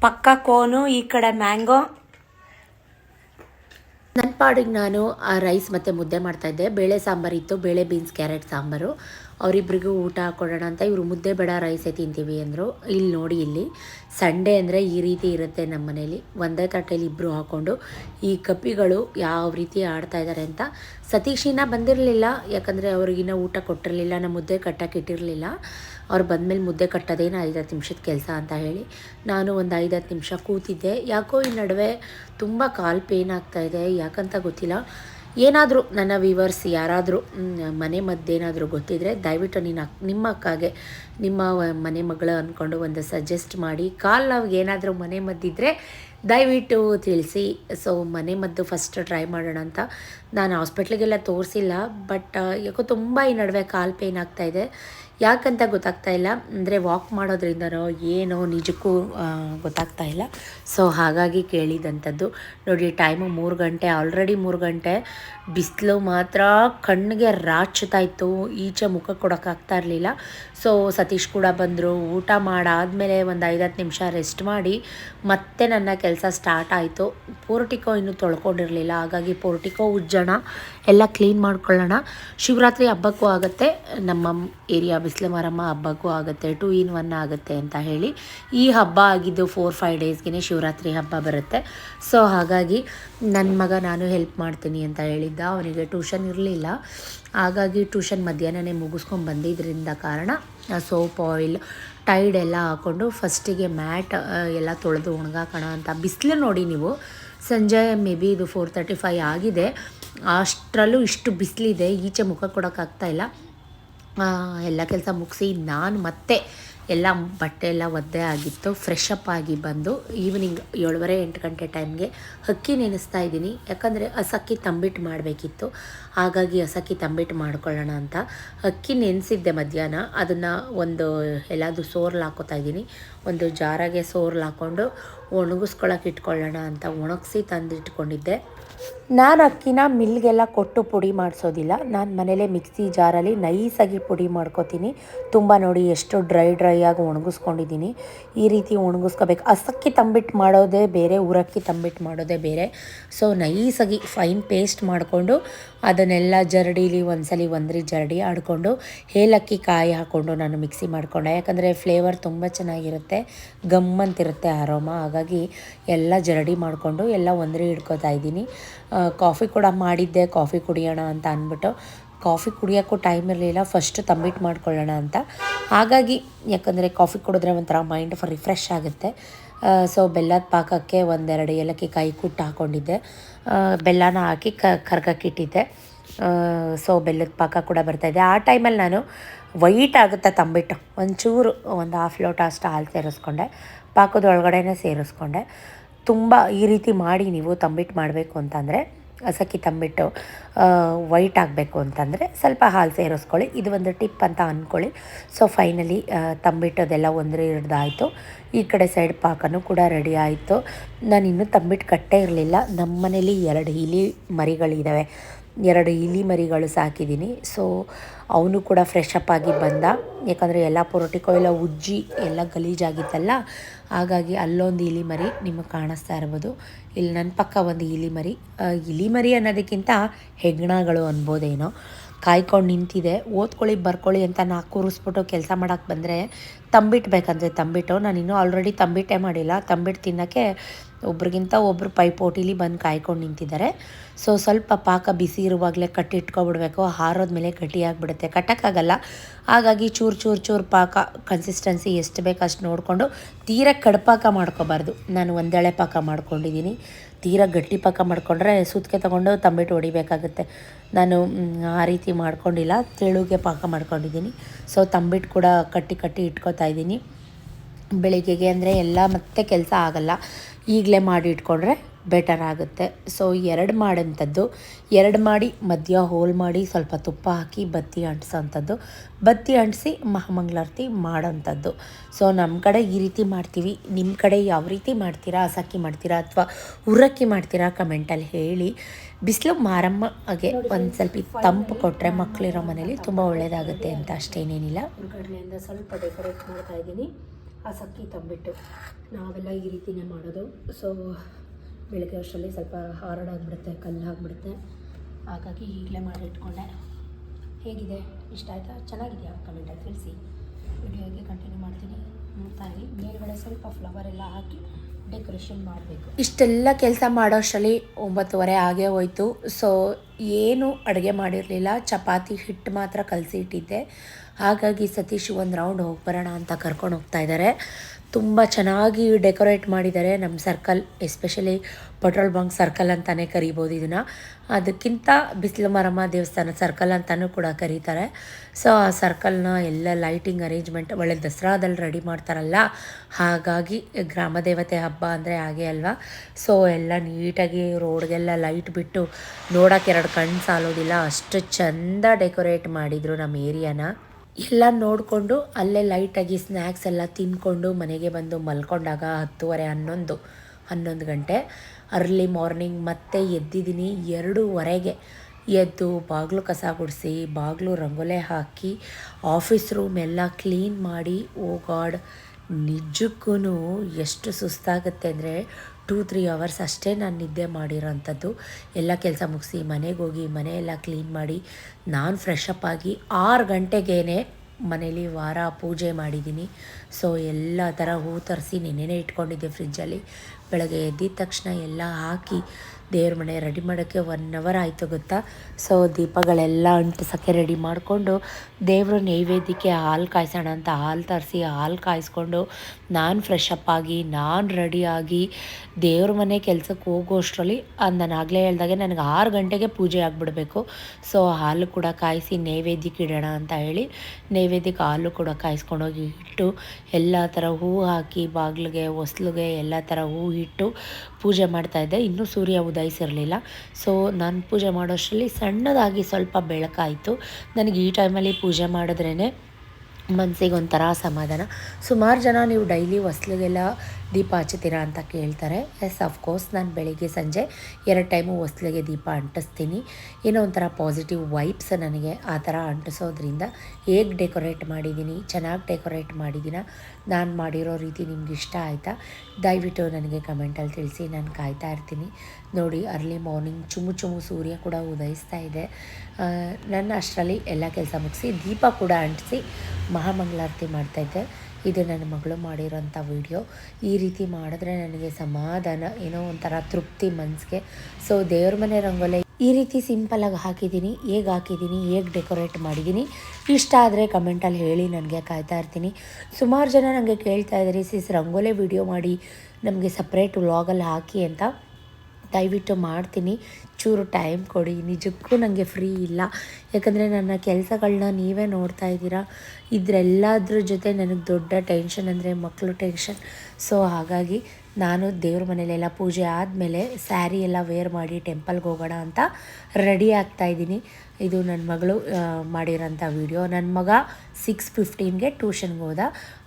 ಪಕ್ಕ ಕೋನು ಈ ಕಡೆ ಮ್ಯಾಂಗೋ. ನನ್ನ ಪಾಡಿಗೆ ನಾನು ಆ ರೈಸ್ ಮತ್ತು ಮುದ್ದೆ ಮಾಡ್ತಾಯಿದ್ದೆ ಬೇಳೆ ಸಾಂಬಾರು ಇತ್ತು ಬೇಳೆ ಬೀನ್ಸ್ ಕ್ಯಾರೆಟ್ ಸಾಂಬಾರು. ಅವರಿಬ್ರಿಗೂ ಊಟ ಹಾಕ್ಕೊಡೋಣ ಅಂತ ಇವರು ಮುದ್ದೆ ಬೇಡ ರೈಸೇ ತಿಂತೀವಿ ಅಂದರು. ಇಲ್ಲಿ ನೋಡಿ ಇಲ್ಲಿ ಸಂಡೇ ಅಂದರೆ ಈ ರೀತಿ ಇರುತ್ತೆ ನಮ್ಮ ಮನೇಲಿ. ಒಂದೇ ತಟ್ಟೆಲಿ ಇಬ್ಬರು ಹಾಕ್ಕೊಂಡು ಈ ಕಪ್ಪಿಗಳು ಯಾವ ರೀತಿ ಆಡ್ತಾ ಇದ್ದಾರೆ ಅಂತ ಸತೀಶಿನ ಬಂದಿರಲಿಲ್ಲ. ಯಾಕಂದರೆ ಅವ್ರಿಗಿನ್ನ ಊಟ ಕೊಟ್ಟಿರಲಿಲ್ಲ ನಮ್ಮ ಮುದ್ದೆ ಕಟ್ಟಕ್ಕೆ ಇಟ್ಟಿರಲಿಲ್ಲ. ಅವ್ರು ಬಂದಮೇಲೆ ಮುದ್ದೆ ಕಟ್ಟೋದೇನು ಐದತ್ತು ನಿಮಿಷದ ಕೆಲಸ ಅಂತ ಹೇಳಿ ನಾನು ಒಂದು ಐದು ಹತ್ತು ನಿಮಿಷ ಕೂತಿದ್ದೆ. ಯಾಕೋ ಈ ನಡುವೆ ತುಂಬ ಕಾಲು ಪೇನ್ ಆಗ್ತಾಯಿದೆ ಯಾಕಂತ ಗೊತ್ತಿಲ್ಲ. ಏನಾದರೂ ನನ್ನ ವಿವರ್ಸ್ ಯಾರಾದರೂ ಮನೆ ಮದ್ದೇನಾದರೂ ಗೊತ್ತಿದ್ದರೆ ದಯವಿಟ್ಟು ನೀನು ನಿಮ್ಮ ಅಕ್ಕಾಗೆ ನಿಮ್ಮ ಮನೆ ಮಗಳು ಅಂದ್ಕೊಂಡು ಒಂದು ಸಜೆಸ್ಟ್ ಮಾಡಿ. ಕಾಲ್ ನಾವು ಏನಾದರೂ ಮನೆ ಮದ್ದಿದ್ರೆ ದಯವಿಟ್ಟು ತಿಳಿಸಿ. ಸೊ ಮನೆ ಮದ್ದು ಫಸ್ಟ್ ಟ್ರೈ ಮಾಡೋಣ ಅಂತ ನಾನು ಹಾಸ್ಪಿಟ್ಲಿಗೆಲ್ಲ ತೋರಿಸಿಲ್ಲ ಬಟ್ ಯಾಕೋ ತುಂಬ ಈ ನಡುವೆ ಕಾಲು ಪೇನ್ ಆಗ್ತಾಯಿದೆ ಯಾಕಂತ ಗೊತ್ತಾಗ್ತಾ ಇಲ್ಲ. ಅಂದರೆ ವಾಕ್ ಮಾಡೋದ್ರಿಂದನೋ ಏನೋ ನಿಜಕ್ಕೂ ಗೊತ್ತಾಗ್ತಾ ಇಲ್ಲ. ಸೊ ಹಾಗಾಗಿ ಕೇಳಿದಂಥದ್ದು. ನೋಡಿ ಟೈಮು ಮೂರು ಗಂಟೆ ಆಲ್ರೆಡಿ ಮೂರು ಗಂಟೆ. ಬಿಸಿಲು ಮಾತ್ರ ಕಣ್ಣಿಗೆ ರಾಚುತ್ತಾ ಇತ್ತು. ಈಚೆ ಮುಖ ಕೊಡೋಕ್ಕಾಗ್ತಾ ಇರಲಿಲ್ಲ. ಸೊ ಸತೀಶ್ ಕೂಡ ಬಂದರು. ಊಟ ಮಾಡಾದಮೇಲೆ ಒಂದು ಐದತ್ತು ನಿಮಿಷ ರೆಸ್ಟ್ ಮಾಡಿ ಮತ್ತೆ ನನ್ನ ಕೆಲಸ ಸ್ಟಾರ್ಟ್ ಆಯಿತು. ಪೋರ್ಟಿಕೋ ಇನ್ನೂ ತೊಳ್ಕೊಂಡಿರಲಿಲ್ಲ. ಹಾಗಾಗಿ ಪೋರ್ಟಿಕೋ ಉಜ್ಜೋಣ ಎಲ್ಲ ಕ್ಲೀನ್ ಮಾಡ್ಕೊಳ್ಳೋಣ. ಶಿವರಾತ್ರಿ ಹಬ್ಬಕ್ಕೂ ಆಗುತ್ತೆ. ನಮ್ಮ ಏರಿಯಾ ಬಿಸಿಲು ಮಾರಮ್ಮ ಹಬ್ಬಕ್ಕೂ ಆಗುತ್ತೆ ಟೂ ಇನ್ ಒನ್ ಆಗುತ್ತೆ ಅಂತ ಹೇಳಿ ಈ ಹಬ್ಬ ಆಗಿದ್ದು ಫೋರ್ ಫೈವ್ ಡೇಸ್ಗೆ ಶಿವರಾತ್ರಿ ಹಬ್ಬ ಬರುತ್ತೆ. ಸೊ ಹಾಗಾಗಿ ನನ್ನ ಮಗ ನಾನು ಹೆಲ್ಪ್ ಮಾಡ್ತೀನಿ ಅಂತ ಹೇಳಿದ್ದ ಅವನಿಗೆ ಟ್ಯೂಷನ್ ಇರಲಿಲ್ಲ. ಹಾಗಾಗಿ ಟ್ಯೂಷನ್ ಮಧ್ಯಾಹ್ನನೇ ಮುಗಿಸ್ಕೊಂಡು ಬಂದಿದ್ದರಿಂದ ಕಾರಣ ಸೋಪ್ ಆಯಿಲ್ ಟೈಡ್ ಎಲ್ಲ ಹಾಕ್ಕೊಂಡು ಫಸ್ಟಿಗೆ ಮ್ಯಾಟ್ ಎಲ್ಲ ತೊಳೆದು ಒಣಗಾಕೋಣ ಅಂತ. ಬಿಸಿಲು ನೋಡಿ ನೀವು ಸಂಜೆ ಮೇ ಬಿ ಇದು ಫೋರ್ ತರ್ಟಿ ಫೈವ್ ಆಗಿದೆ. ಅಷ್ಟರಲ್ಲೂ ಇಷ್ಟು ಬಿಸಿಲಿದೆ ಈಚೆ ಮುಖ ಕೊಡೋಕ್ಕಾಗ್ತಾ ಇಲ್ಲ. ಆ, ಎಲ್ಲ ಕೆಲಸ ಮುಗಿಸಿ ನಾನು ಮತ್ತೆ ಎಲ್ಲ ಬಟ್ಟೆ ಎಲ್ಲ ಒದ್ದೆ ಆಗಿತ್ತು ಫ್ರೆಶ್ ಅಪ್ ಆಗಿ ಬಂದು ಈವ್ನಿಂಗ್ ಏಳುವರೆ ಎಂಟು ಗಂಟೆ ಟೈಮ್ಗೆ ಅಕ್ಕಿ ನೆನೆಸ್ತಾ ಇದ್ದೀನಿ. ಯಾಕಂದರೆ ಹಸಕ್ಕಿ ತಂಬಿಟ್ಟು ಮಾಡಬೇಕಿತ್ತು. ಹಾಗಾಗಿ ಹಸಕ್ಕಿ ತಂಬಿಟ್ಟು ಮಾಡ್ಕೊಳ್ಳೋಣ ಅಂತ ಅಕ್ಕಿ ನೆನೆಸಿದ್ದೆ ಮಧ್ಯಾಹ್ನ. ಅದನ್ನು ಒಂದು ಎಲ್ಲಾದರೂ ಸೋರ್ಲು ಹಾಕೋತಾ ಇದ್ದೀನಿ. ಒಂದು ಜಾರಾಗೆ ಸೋರ್ಲು ಹಾಕ್ಕೊಂಡು ಒಣಗಿಸ್ಕೊಳಕ್ಕೆ ಇಟ್ಕೊಳ್ಳೋಣ ಅಂತ ಒಣಗಿಸಿ ತಂದಿಟ್ಕೊಂಡಿದ್ದೆ. ನಾನು ಅಕ್ಕಿನ ಮಿಲ್ಗೆಲ್ಲ ಕೊಟ್ಟು ಪುಡಿ ಮಾಡಿಸೋದಿಲ್ಲ. ನಾನು ಮನೇಲೇ ಮಿಕ್ಸಿ ಜಾರಲ್ಲಿ ನೈಸಾಗಿ ಪುಡಿ ಮಾಡ್ಕೋತೀನಿ. ತುಂಬ ನೋಡಿ ಎಷ್ಟು ಡ್ರೈ ಡ್ರೈ ಆಗಿ ಒಣಗಿಸ್ಕೊಂಡಿದ್ದೀನಿ. ಈ ರೀತಿ ಒಣಗಿಸ್ಕೋಬೇಕು. ಹಸಕ್ಕಿ ತಂಬಿಟ್ಟು ಮಾಡೋದೇ ಬೇರೆ, ಉರಕ್ಕಿ ತಂಬಿಟ್ಟು ಮಾಡೋದೇ ಬೇರೆ. ಸೊ ನೈಸಾಗಿ ಫೈನ್ ಪೇಸ್ಟ್ ಮಾಡಿಕೊಂಡು ಅದನ್ನೆಲ್ಲ ಜರಡಿಲಿ ಒಂದ್ಸಲಿ ಒಂದ್ರಿ ಜರಡಿ ಆಡಿಕೊಂಡು ಏಲಕ್ಕಿ ಕಾಯಿ ಹಾಕ್ಕೊಂಡು ನಾನು ಮಿಕ್ಸಿ ಮಾಡಿಕೊಂಡೆ. ಯಾಕಂದರೆ ಫ್ಲೇವರ್ ತುಂಬ ಚೆನ್ನಾಗಿರುತ್ತೆ, ಗಮ್ಮಂತಿರುತ್ತೆ ಆರೋಮ ಹಾಗಾಗಿ ಎಲ್ಲ ಜರಡಿ ಮಾಡಿಕೊಂಡು ಎಲ್ಲ ಒಂದ್ರಿ ಹಿಡ್ಕೋತಾ ಇದ್ದೀನಿ. ಕಾಫಿ ಕೂಡ ಮಾಡಿದ್ದೆ ಕಾಫಿ ಕುಡಿಯೋಣ ಅಂತ ಅಂದ್ಬಿಟ್ಟು. ಕಾಫಿ ಕುಡಿಯೋಕ್ಕೂ ಟೈಮ್ ಇರಲಿಲ್ಲ ಫಸ್ಟ್ ತಂಬಿಟ್ಟು ಮಾಡ್ಕೊಳ್ಳೋಣ ಅಂತ. ಹಾಗಾಗಿ ಯಾಕಂದರೆ ಕಾಫಿ ಕುಡಿದ್ರೆ ಒಂಥರ ಮೈಂಡ್ ಫಾರ್ ರಿಫ್ರೆಶ್ ಆಗುತ್ತೆ. ಸೊ ಬೆಲ್ಲದ ಪಾಕಕ್ಕೆ ಒಂದೆರಡು ಏಲಕ್ಕಿ ಕಾಯಿ ಕುಟ್ಟು ಹಾಕ್ಕೊಂಡಿದ್ದೆ ಬೆಲ್ಲನ ಹಾಕಿ ಕ ಕರ್ಗಕ್ಕಿಟ್ಟಿದ್ದೆ ಸೊ ಬೆಲ್ಲದ ಪಾಕ ಕೂಡ ಬರ್ತಾಯಿದೆ ಆ ಟೈಮಲ್ಲಿ ನಾನು ವೈಟ್ ಆಗುತ್ತೆ ತಂಬಿಟ್ಟು ಒಂಚೂರು, ಒಂದು ಹಾಫ್ ಲೋಟ ಅಷ್ಟು ಹಾಲು ಸೇರಿಸ್ಕೊಂಡೆ. ಪಾಕದ ಒಳಗಡೆನೇ ಸೇರಿಸ್ಕೊಂಡೆ. ತುಂಬ ಈ ರೀತಿ ಮಾಡಿ ನೀವು ತಂಬಿಟ್ಟು ಮಾಡಬೇಕು ಅಂತಂದರೆ ಹಸಕ್ಕಿ ತಂಬಿಟ್ಟು ವೈಟ್ ಆಗಬೇಕು ಅಂತಂದರೆ ಸ್ವಲ್ಪ ಹಾಲು ಸೇರಿಸ್ಕೊಳ್ಳಿ. ಇದು ಒಂದು ಟಿಪ್ ಅಂತ ಅಂದ್ಕೊಳ್ಳಿ ಸೊ ಫೈನಲಿ ತಂಬಿಟ್ಟದೆಲ್ಲ ಒಂದ್ರೆ ಹಿಡ್ದಾಯಿತು. ಈ ಕಡೆ ಸೈಡ್ ಪಾಕನೂ ಕೂಡ ರೆಡಿ ಆಯಿತು. ನಾನು ಇನ್ನೂ ತಂಬಿಟ್ಟು ಕಟ್ಟೇ ಇರಲಿಲ್ಲ. ನಮ್ಮ ಮನೇಲಿ ಎರಡು ಇಲಿ ಮರಿಗಳಿದ್ದಾವೆ ಎರಡು ಇಲಿ ಮರಿಗಳು ಸಾಕಿದ್ದೀನಿ ಸೊ ಅವನು ಕೂಡ ಫ್ರೆಶ್ ಅಪ್ ಆಗಿ ಬಂದ. ಯಾಕಂದರೆ ಎಲ್ಲ ಪೊರೋಟಿಕೋ ಎಲ್ಲ ಉಜ್ಜಿ ಎಲ್ಲ ಗಲೀಜಾಗಿತ್ತಲ್ಲ? ಹಾಗಾಗಿ ಅಲ್ಲೊಂದು ಇಲಿ ಮರಿ ನಿಮಗೆ ಕಾಣಿಸ್ತಾ ಇರ್ಬೋದು. ಇಲ್ಲಿ ನನ್ನ ಪಕ್ಕ ಒಂದು ಇಲಿ ಮರಿ ಇಲಿ ಅನ್ನೋದಕ್ಕಿಂತ ಹೆಗ್ಣಗಳು ಅನ್ಬೋದೇನೋ. ಕಾಯ್ಕೊಂಡು ನಿಂತಿದೆ. ಓದ್ಕೊಳ್ಳಿ, ಬರ್ಕೊಳ್ಳಿ ಅಂತ ನಾ ಕೂರಿಸ್ಬಿಟ್ಟು ಕೆಲಸ ಮಾಡೋಕ್ಕೆ ಬಂದರೆ ತಂಬಿಟ್ಟು ಬೇಕಂದರೆ ತಂಬಿಟ್ಟು, ನಾನು ಇನ್ನೂ ಆಲ್ರೆಡಿ ತಂಬಿಟ್ಟೆ ಮಾಡಿಲ್ಲ. ತಂಬಿಟ್ಟು ತಿನ್ನೋಕ್ಕೆ ಒಬ್ರಿಗಿಂತ ಒಬ್ಬರು ಪೈಪೋಟಿಲಿ ಬಂದು ಕಾಯ್ಕೊಂಡು ನಿಂತಿದ್ದಾರೆ. ಸೊ ಸ್ವಲ್ಪ ಪಾಕ ಬಿಸಿ ಇರುವಾಗಲೇ ಕಟ್ಟಿಟ್ಕೊಬಿಡ್ಬೇಕು. ಹಾರೋದ್ಮೇಲೆ ಗಟ್ಟಿಯಾಗಿಬಿಡುತ್ತೆ ಕಟ್ಟೋಕ್ಕಾಗಲ್ಲ. ಹಾಗಾಗಿ ಚೂರು ಚೂರು ಚೂರು ಪಾಕ ಕನ್ಸಿಸ್ಟೆನ್ಸಿ ಎಷ್ಟು ಬೇಕು ಅಷ್ಟು ನೋಡಿಕೊಂಡು ತೀರ ಕಡ್ಪಾಕ ಮಾಡ್ಕೋಬಾರ್ದು. ನಾನು ಒಂದೆಳೆ ಪಾಕ ಮಾಡ್ಕೊಂಡಿದ್ದೀನಿ ತೀರಾ ಗಟ್ಟಿ ಪಾಕ ಮಾಡಿಕೊಂಡ್ರೆ ಸುತ್ತಿಗೆ ತೊಗೊಂಡು ತಂಬಿಟ್ಟು ಹೊಡಿಬೇಕಾಗುತ್ತೆ. ನಾನು ಆ ರೀತಿ ಮಾಡ್ಕೊಂಡಿಲ್ಲ. ತೆಳುಗೆ ಪಾಕ ಮಾಡ್ಕೊಂಡಿದ್ದೀನಿ. ಸೊ ತಂಬಿಟ್ಟು ಕೂಡ ಕಟ್ಟಿ ಕಟ್ಟಿ ಇಟ್ಕೊತಾ ಇದ್ದೀನಿ. ಬೆಳಿಗ್ಗೆಗೆ ಅಂದರೆ ಎಲ್ಲ ಮತ್ತೆ ಕೆಲಸ ಆಗಲ್ಲ. ಈಗಲೇ ಮಾಡಿ ಇಟ್ಕೊಂಡ್ರೆ ಬೆಟರ್ ಆಗುತ್ತೆ. ಸೊ ಎರಡು ಮಾಡಂಥದ್ದು ಎರಡು ಮಾಡಿ ಮಧ್ಯ ಹೋಲ್ ಮಾಡಿ ಸ್ವಲ್ಪ ತುಪ್ಪ ಹಾಕಿ ಬತ್ತಿ ಅಂಟಿಸೋಂಥದ್ದು. ಬತ್ತಿ ಅಂಟಿಸಿ ಮಹಾಮಂಗಳಾರತಿ ಮಾಡೋಂಥದ್ದು. ಸೊ ನಮ್ಮ ಕಡೆ ಈ ರೀತಿ ಮಾಡ್ತೀವಿ. ನಿಮ್ಮ ಕಡೆ ಯಾವ ರೀತಿ ಮಾಡ್ತೀರಾ? ಹಸಕ್ಕಿ ಮಾಡ್ತೀರಾ? ಅಥವಾ ಉರಕ್ಕಿ ಮಾಡ್ತೀರಾ? ಕಮೆಂಟಲ್ಲಿ ಹೇಳಿ. ಬಿಸಿಲು ಮಾರಮ್ಮಗೆ ಒಂದು ಸ್ವಲ್ಪ ತಂಪು ಕೊಟ್ಟರೆ ಮಕ್ಕಳಿರೋ ಮನೇಲಿ ತುಂಬ ಒಳ್ಳೆಯದಾಗುತ್ತೆ ಅಂತ ಅಷ್ಟೇನೇನಿಲ್ಲ. ಕಡಲೆಯಿಂದ ಸ್ವಲ್ಪ ಡೆಕೋರೇಟ್ ಮಾಡ್ತಾ ಇದ್ದೀನಿ. ಆ ಸಕ್ಕಿ ತಂಬಿಟ್ಟು ನಾವೆಲ್ಲ ಈ ರೀತಿನೇ ಮಾಡೋದು. ಸೊ ಬೆಳಗ್ಗೆ ಅಷ್ಟರಲ್ಲಿ ಸ್ವಲ್ಪ ಹಾರ್ಡ್ ಆಗಿಬಿಡುತ್ತೆ ಕಲ್ಲು ಆಗಿಬಿಡುತ್ತೆ ಹಾಗಾಗಿ ಈಗಲೇ ಮಾಡಿ ಇಟ್ಕೊಂಡೆ. ಹೇಗಿದೆ? ಇಷ್ಟ ಆಯಿತಾ? ಚೆನ್ನಾಗಿದೆಯಾ ಕಮೆಂಟಲ್ಲಿ ತಿಳಿಸಿ. ವಿಡಿಯೋಗೆ ಕಂಟಿನ್ಯೂ ಮಾಡ್ತೀನಿ. ನೋಡ್ತಾ ಇರಿ. ಮೇಲ್ಗಡೆ ಸ್ವಲ್ಪ ಫ್ಲವರ್ ಎಲ್ಲ ಹಾಕಿ ಡೆಕೋರೇಷನ್ ಮಾಡಬೇಕು. ಇಷ್ಟೆಲ್ಲ ಕೆಲಸ ಮಾಡೋ ಅಷ್ಟರಲ್ಲಿ ಒಂಬತ್ತುವರೆ ಆಗೇ ಹೋಯ್ತು. ಸೊ ಏನು ಅಡುಗೆ ಮಾಡಿರಲಿಲ್ಲ. ಚಪಾತಿ ಹಿಟ್ಟು ಮಾತ್ರ ಕಲಸಿ ಇಟ್ಟಿದ್ದೆ. ಹಾಗಾಗಿ ಸತೀಶ್ ಒಂದು ರೌಂಡ್ ಹೋಗಿ ಬರೋಣ ಅಂತ ಕರ್ಕೊಂಡು ಹೋಗ್ತಾ ಇದ್ದಾರೆ ತುಂಬ ಚೆನ್ನಾಗಿ ಡೆಕೋರೇಟ್ ಮಾಡಿದ್ದಾರೆ ನಮ್ಮ circle, especially petrol bunk circle ಅಂತಲೇ ಕರಿಬೋದು ಇದನ್ನು. ಅದಕ್ಕಿಂತ ಬಿಸಿಲು ಮರಮ್ಮ ದೇವಸ್ಥಾನ ಸರ್ಕಲ್ ಅಂತಲೂ ಕೂಡ ಕರೀತಾರೆ. ಸೊ ಆ ಸರ್ಕಲ್ನ ಎಲ್ಲ ಲೈಟಿಂಗ್ ಅರೇಂಜ್ಮೆಂಟ್ ಒಳ್ಳೆ ದಸರಾದಲ್ಲಿ ರೆಡಿ ಮಾಡ್ತಾರಲ್ಲ, ಹಾಗಾಗಿ ಗ್ರಾಮ ದೇವತೆ ಹಬ್ಬ ಅಂದರೆ ಹಾಗೆ ಅಲ್ವಾ? ಸೊ ಎಲ್ಲ ನೀಟಾಗಿ ರೋಡ್ಗೆಲ್ಲ ಲೈಟ್ ಬಿಟ್ಟು ನೋಡೋಕೆ ಎರಡು ಕಣ್ಣು ಸಾಲೋದಿಲ್ಲ. ಅಷ್ಟು ಚಂದ ಡೆಕೋರೇಟ್ ಮಾಡಿದರು ನಮ್ಮ ಏರಿಯಾನ ಎಲ್ಲ ನೋಡಿಕೊಂಡು ಅಲ್ಲೇ ಲೈಟಾಗಿ ಸ್ನ್ಯಾಕ್ಸ್ ಎಲ್ಲ ತಿಂದ್ಕೊಂಡು ಮನೆಗೆ ಬಂದು ಮಲ್ಕೊಂಡಾಗ ಹತ್ತುವರೆ ಹನ್ನೊಂದು ಹನ್ನೊಂದು ಗಂಟೆ. ಅರ್ಲಿ ಮಾರ್ನಿಂಗ್ ಮತ್ತೆ ಎದ್ದಿದ್ದೀನಿ ಎರಡೂವರೆಗೆ. ಎದ್ದು ಬಾಗಿಲು ಕಸ ಗುಡಿಸಿ, ಬಾಗಿಲು ರಂಗೋಲೆ ಹಾಕಿ, ಆಫೀಸ್ ರೂಮ್ ಎಲ್ಲ ಕ್ಲೀನ್ ಮಾಡಿ, ಓ ಗಾಡ್ ನಿಜಕ್ಕೂ ಎಷ್ಟು ಸುಸ್ತಾಗುತ್ತೆ ಅಂದರೆ ಟೂ, ತ್ರೀ ಅವರ್ಸ್ ಅಷ್ಟೇ ನಾನು ನಿದ್ದೆ ಮಾಡಿರೋಂಥದ್ದು. ಎಲ್ಲ ಕೆಲಸ ಮುಗಿಸಿ ಮನೆಗೆ ಹೋಗಿ ಮನೆಯೆಲ್ಲ ಕ್ಲೀನ್ ಮಾಡಿ, ನಾನು ಫ್ರೆಶ್ ಅಪ್ ಆಗಿ ಆರು ಗಂಟೆಗೇ ಮನೇಲಿ ವಾರ ಪೂಜೆ ಮಾಡಿದ್ದೀನಿ. ಸೊ ಎಲ್ಲ ಥರ ಹೂ ತರಿಸಿ ನೆನೆನೇ ಇಟ್ಕೊಂಡಿದ್ದೆ ಫ್ರಿಜ್ಜಲ್ಲಿ. ಬೆಳಗ್ಗೆ ಎದ್ದಿದ ತಕ್ಷಣ ಎಲ್ಲ ಹಾಕಿ ದೇವ್ರ ಮನೆ ರೆಡಿ ಮಾಡೋಕ್ಕೆ ಒನ್ ಅವರ್ ಆಯಿತು ಗೊತ್ತಾ? ಸೊ ದೀಪಗಳೆಲ್ಲ ಅಂಟಿಸೋಕ್ಕೆ ರೆಡಿ ಮಾಡಿಕೊಂಡು ದೇವ್ರ ನೈವೇದ್ಯಕ್ಕೆ ಹಾಲು ಕಾಯಿಸೋಣ ಅಂತ ಹಾಲು ತರಿಸಿ ಹಾಲು ಕಾಯಿಸ್ಕೊಂಡು ನಾನು ಫ್ರೆಶ್ ಆಗಿ, ನಾನು ರೆಡಿಯಾಗಿ ದೇವ್ರ ಮನೆ ಕೆಲಸಕ್ಕೆ ಹೋಗೋ ಅಷ್ಟರಲ್ಲಿ ನಾನು ಆಗಲೇ ಹೇಳ್ದಾಗೆ ನನಗೆ ಆರು ಗಂಟೆಗೆ ಪೂಜೆ ಆಗಿಬಿಡಬೇಕು. ಸೊ ಹಾಲು ಕೂಡ ಕಾಯಿಸಿ ನೈವೇದ್ಯಕ್ಕೆ ಇಡೋಣ ಅಂತ ಹೇಳಿ ನೈವೇದ್ಯಕ್ಕೆ ಹಾಲು ಕೂಡ ಕಾಯಿಸ್ಕೊಂಡೋಗಿ ಇಟ್ಟು ಎಲ್ಲ ಥರ ಹೂ ಹಾಕಿ ಬಾಗಿಲಿಗೆ, ಹೊಸ್ಲಿಗೆ ಎಲ್ಲ ಥರ ಹೂ ಇಟ್ಟು ಪೂಜೆ ಮಾಡ್ತಾಯಿದ್ದೆ ಇನ್ನೂ ಸೂರ್ಯ ಉದಯಿಸಿರಲಿಲ್ಲ. ಸೊ ನಾನು ಪೂಜೆ ಮಾಡೋಷ್ಟರಲ್ಲಿ ಸಣ್ಣದಾಗಿ ಸ್ವಲ್ಪ ಬೆಳಕಾಯಿತು. ನನಗೆ ಈ ಟೈಮಲ್ಲಿ ಪೂಜೆ ಮಾಡಿದ್ರೇ ಮನಸ್ಸಿಗೆ ಒಂಥರ ಸಮಾಧಾನ. ಸುಮಾರು ಜನ ನೀವು ಡೈಲಿ ಹೊಸ್ಲಿಗೆಲ್ಲ ದೀಪ ಹಚ್ಚುತ್ತೀರಾ ಅಂತ ಕೇಳ್ತಾರೆ. ಎಸ್ ಅಫ್ಕೋರ್ಸ್ ನಾನು ಬೆಳಿಗ್ಗೆ ಸಂಜೆ ಎರಡು ಟೈಮು ಹೊಸ್ಲಿಗೆ ದೀಪ ಅಂಟಿಸ್ತೀನಿ. ಏನೋ ಒಂಥರ ಪಾಸಿಟಿವ್ ವೈಬ್ಸ್ ನನಗೆ ಆ ಥರ ಅಂಟಿಸೋದ್ರಿಂದ ಹೇಗೆ ಡೆಕೋರೇಟ್ ಮಾಡಿದ್ದೀನಿ, ಚೆನ್ನಾಗಿ ಡೆಕೋರೇಟ್ ಮಾಡಿದ್ದೀನ, ನಾನು ಮಾಡಿರೋ ರೀತಿ ನಿಮ್ಗೆ ಇಷ್ಟ ಆಯಿತಾ? ದಯವಿಟ್ಟು ನನಗೆ ಕಮೆಂಟಲ್ಲಿ ತಿಳಿಸಿ, ನಾನು ಕಾಯ್ತಾ ಇರ್ತೀನಿ. ನೋಡಿ ಅರ್ಲಿ ಮಾರ್ನಿಂಗ್ ಚುಮು ಚುಮು ಸೂರ್ಯ ಕೂಡ ಉದಯಿಸ್ತಾ ಇದೆ. ನನ್ನ ಅಷ್ಟರಲ್ಲಿ ಎಲ್ಲ ಕೆಲಸ ಮುಗಿಸಿ ದೀಪ ಕೂಡ ಅಂಟಿಸಿ ಮಹಾಮಂಗಳಾರತಿ ಮಾಡ್ತಾಯಿದ್ದೆ ಇದು ನನ್ನ ಮಗಳು ಮಾಡಿರೋಂಥ ವಿಡಿಯೋ. ಈ ರೀತಿ ಮಾಡಿದ್ರೆ ನನಗೆ ಸಮಾಧಾನ, ಏನೋ ಒಂಥರ ತೃಪ್ತಿ ಮನಸ್ಸಿಗೆ ಸೊ ದೇವ್ರ ಮನೆ ರಂಗೋಲಿ ಈ ರೀತಿ ಸಿಂಪಲಾಗಿ ಹಾಕಿದ್ದೀನಿ, ಹೇಗೆ ಹಾಕಿದ್ದೀನಿ, ಹೇಗೆ ಡೆಕೋರೇಟ್ ಮಾಡಿದ್ದೀನಿ, ಇಷ್ಟ ಆದರೆ ಕಮೆಂಟಲ್ಲಿ ಹೇಳಿ, ನನಗೆ ಕಾಯ್ತಾ ಇರ್ತೀನಿ. ಸುಮಾರು ಜನ ನನಗೆ ಕೇಳ್ತಾ ಇದ್ದೀರಿ ಸಿಸ್ ರಂಗೋಲೆ ವಿಡಿಯೋ ಮಾಡಿ ನಮಗೆ ಸಪ್ರೇಟ್ ವ್ಲಾಗಲ್ಲಿ ಹಾಕಿ ಅಂತ ದಯವಿಟ್ಟು ಮಾಡ್ತೀನಿ. ಚೂರು ಟೈಮ್ ಕೊಡಿ. ನಿಜಕ್ಕೂ ನನಗೆ ಫ್ರೀ ಇಲ್ಲ. ಯಾಕಂದರೆ ನನ್ನ ಕೆಲಸಗಳನ್ನ ನೀವೇ ನೋಡ್ತಾ ಇದ್ದೀರಾ? ಇದರೆಲ್ಲದ್ರ ಜೊತೆ ನನಗೆ ದೊಡ್ಡ ಟೆನ್ಷನ್ ಅಂದರೆ ಮಕ್ಕಳು ಟೆನ್ಷನ್ ಸೊ ಹಾಗಾಗಿ ನಾನು ದೇವ್ರ ಮನೇಲೆಲ್ಲ ಪೂಜೆ ಆದಮೇಲೆ ಸ್ಯಾರಿ ಎಲ್ಲ ವೇರ್ ಮಾಡಿ ಟೆಂಪಲ್ಗೆ ಹೋಗೋಣ ಅಂತ ರೆಡಿ ಆಗ್ತಾಯಿದ್ದೀನಿ ಇದು ನನ್ನ ಮಗಳು ಮಾಡಿರೋಂಥ ವಿಡಿಯೋ ನನ್ನ ಮಗ ಸಿಕ್ಸ್ ಫಿಫ್ಟೀನ್ಗೆ ಟ್ಯೂಷನ್ಗೆ ಹೋದ.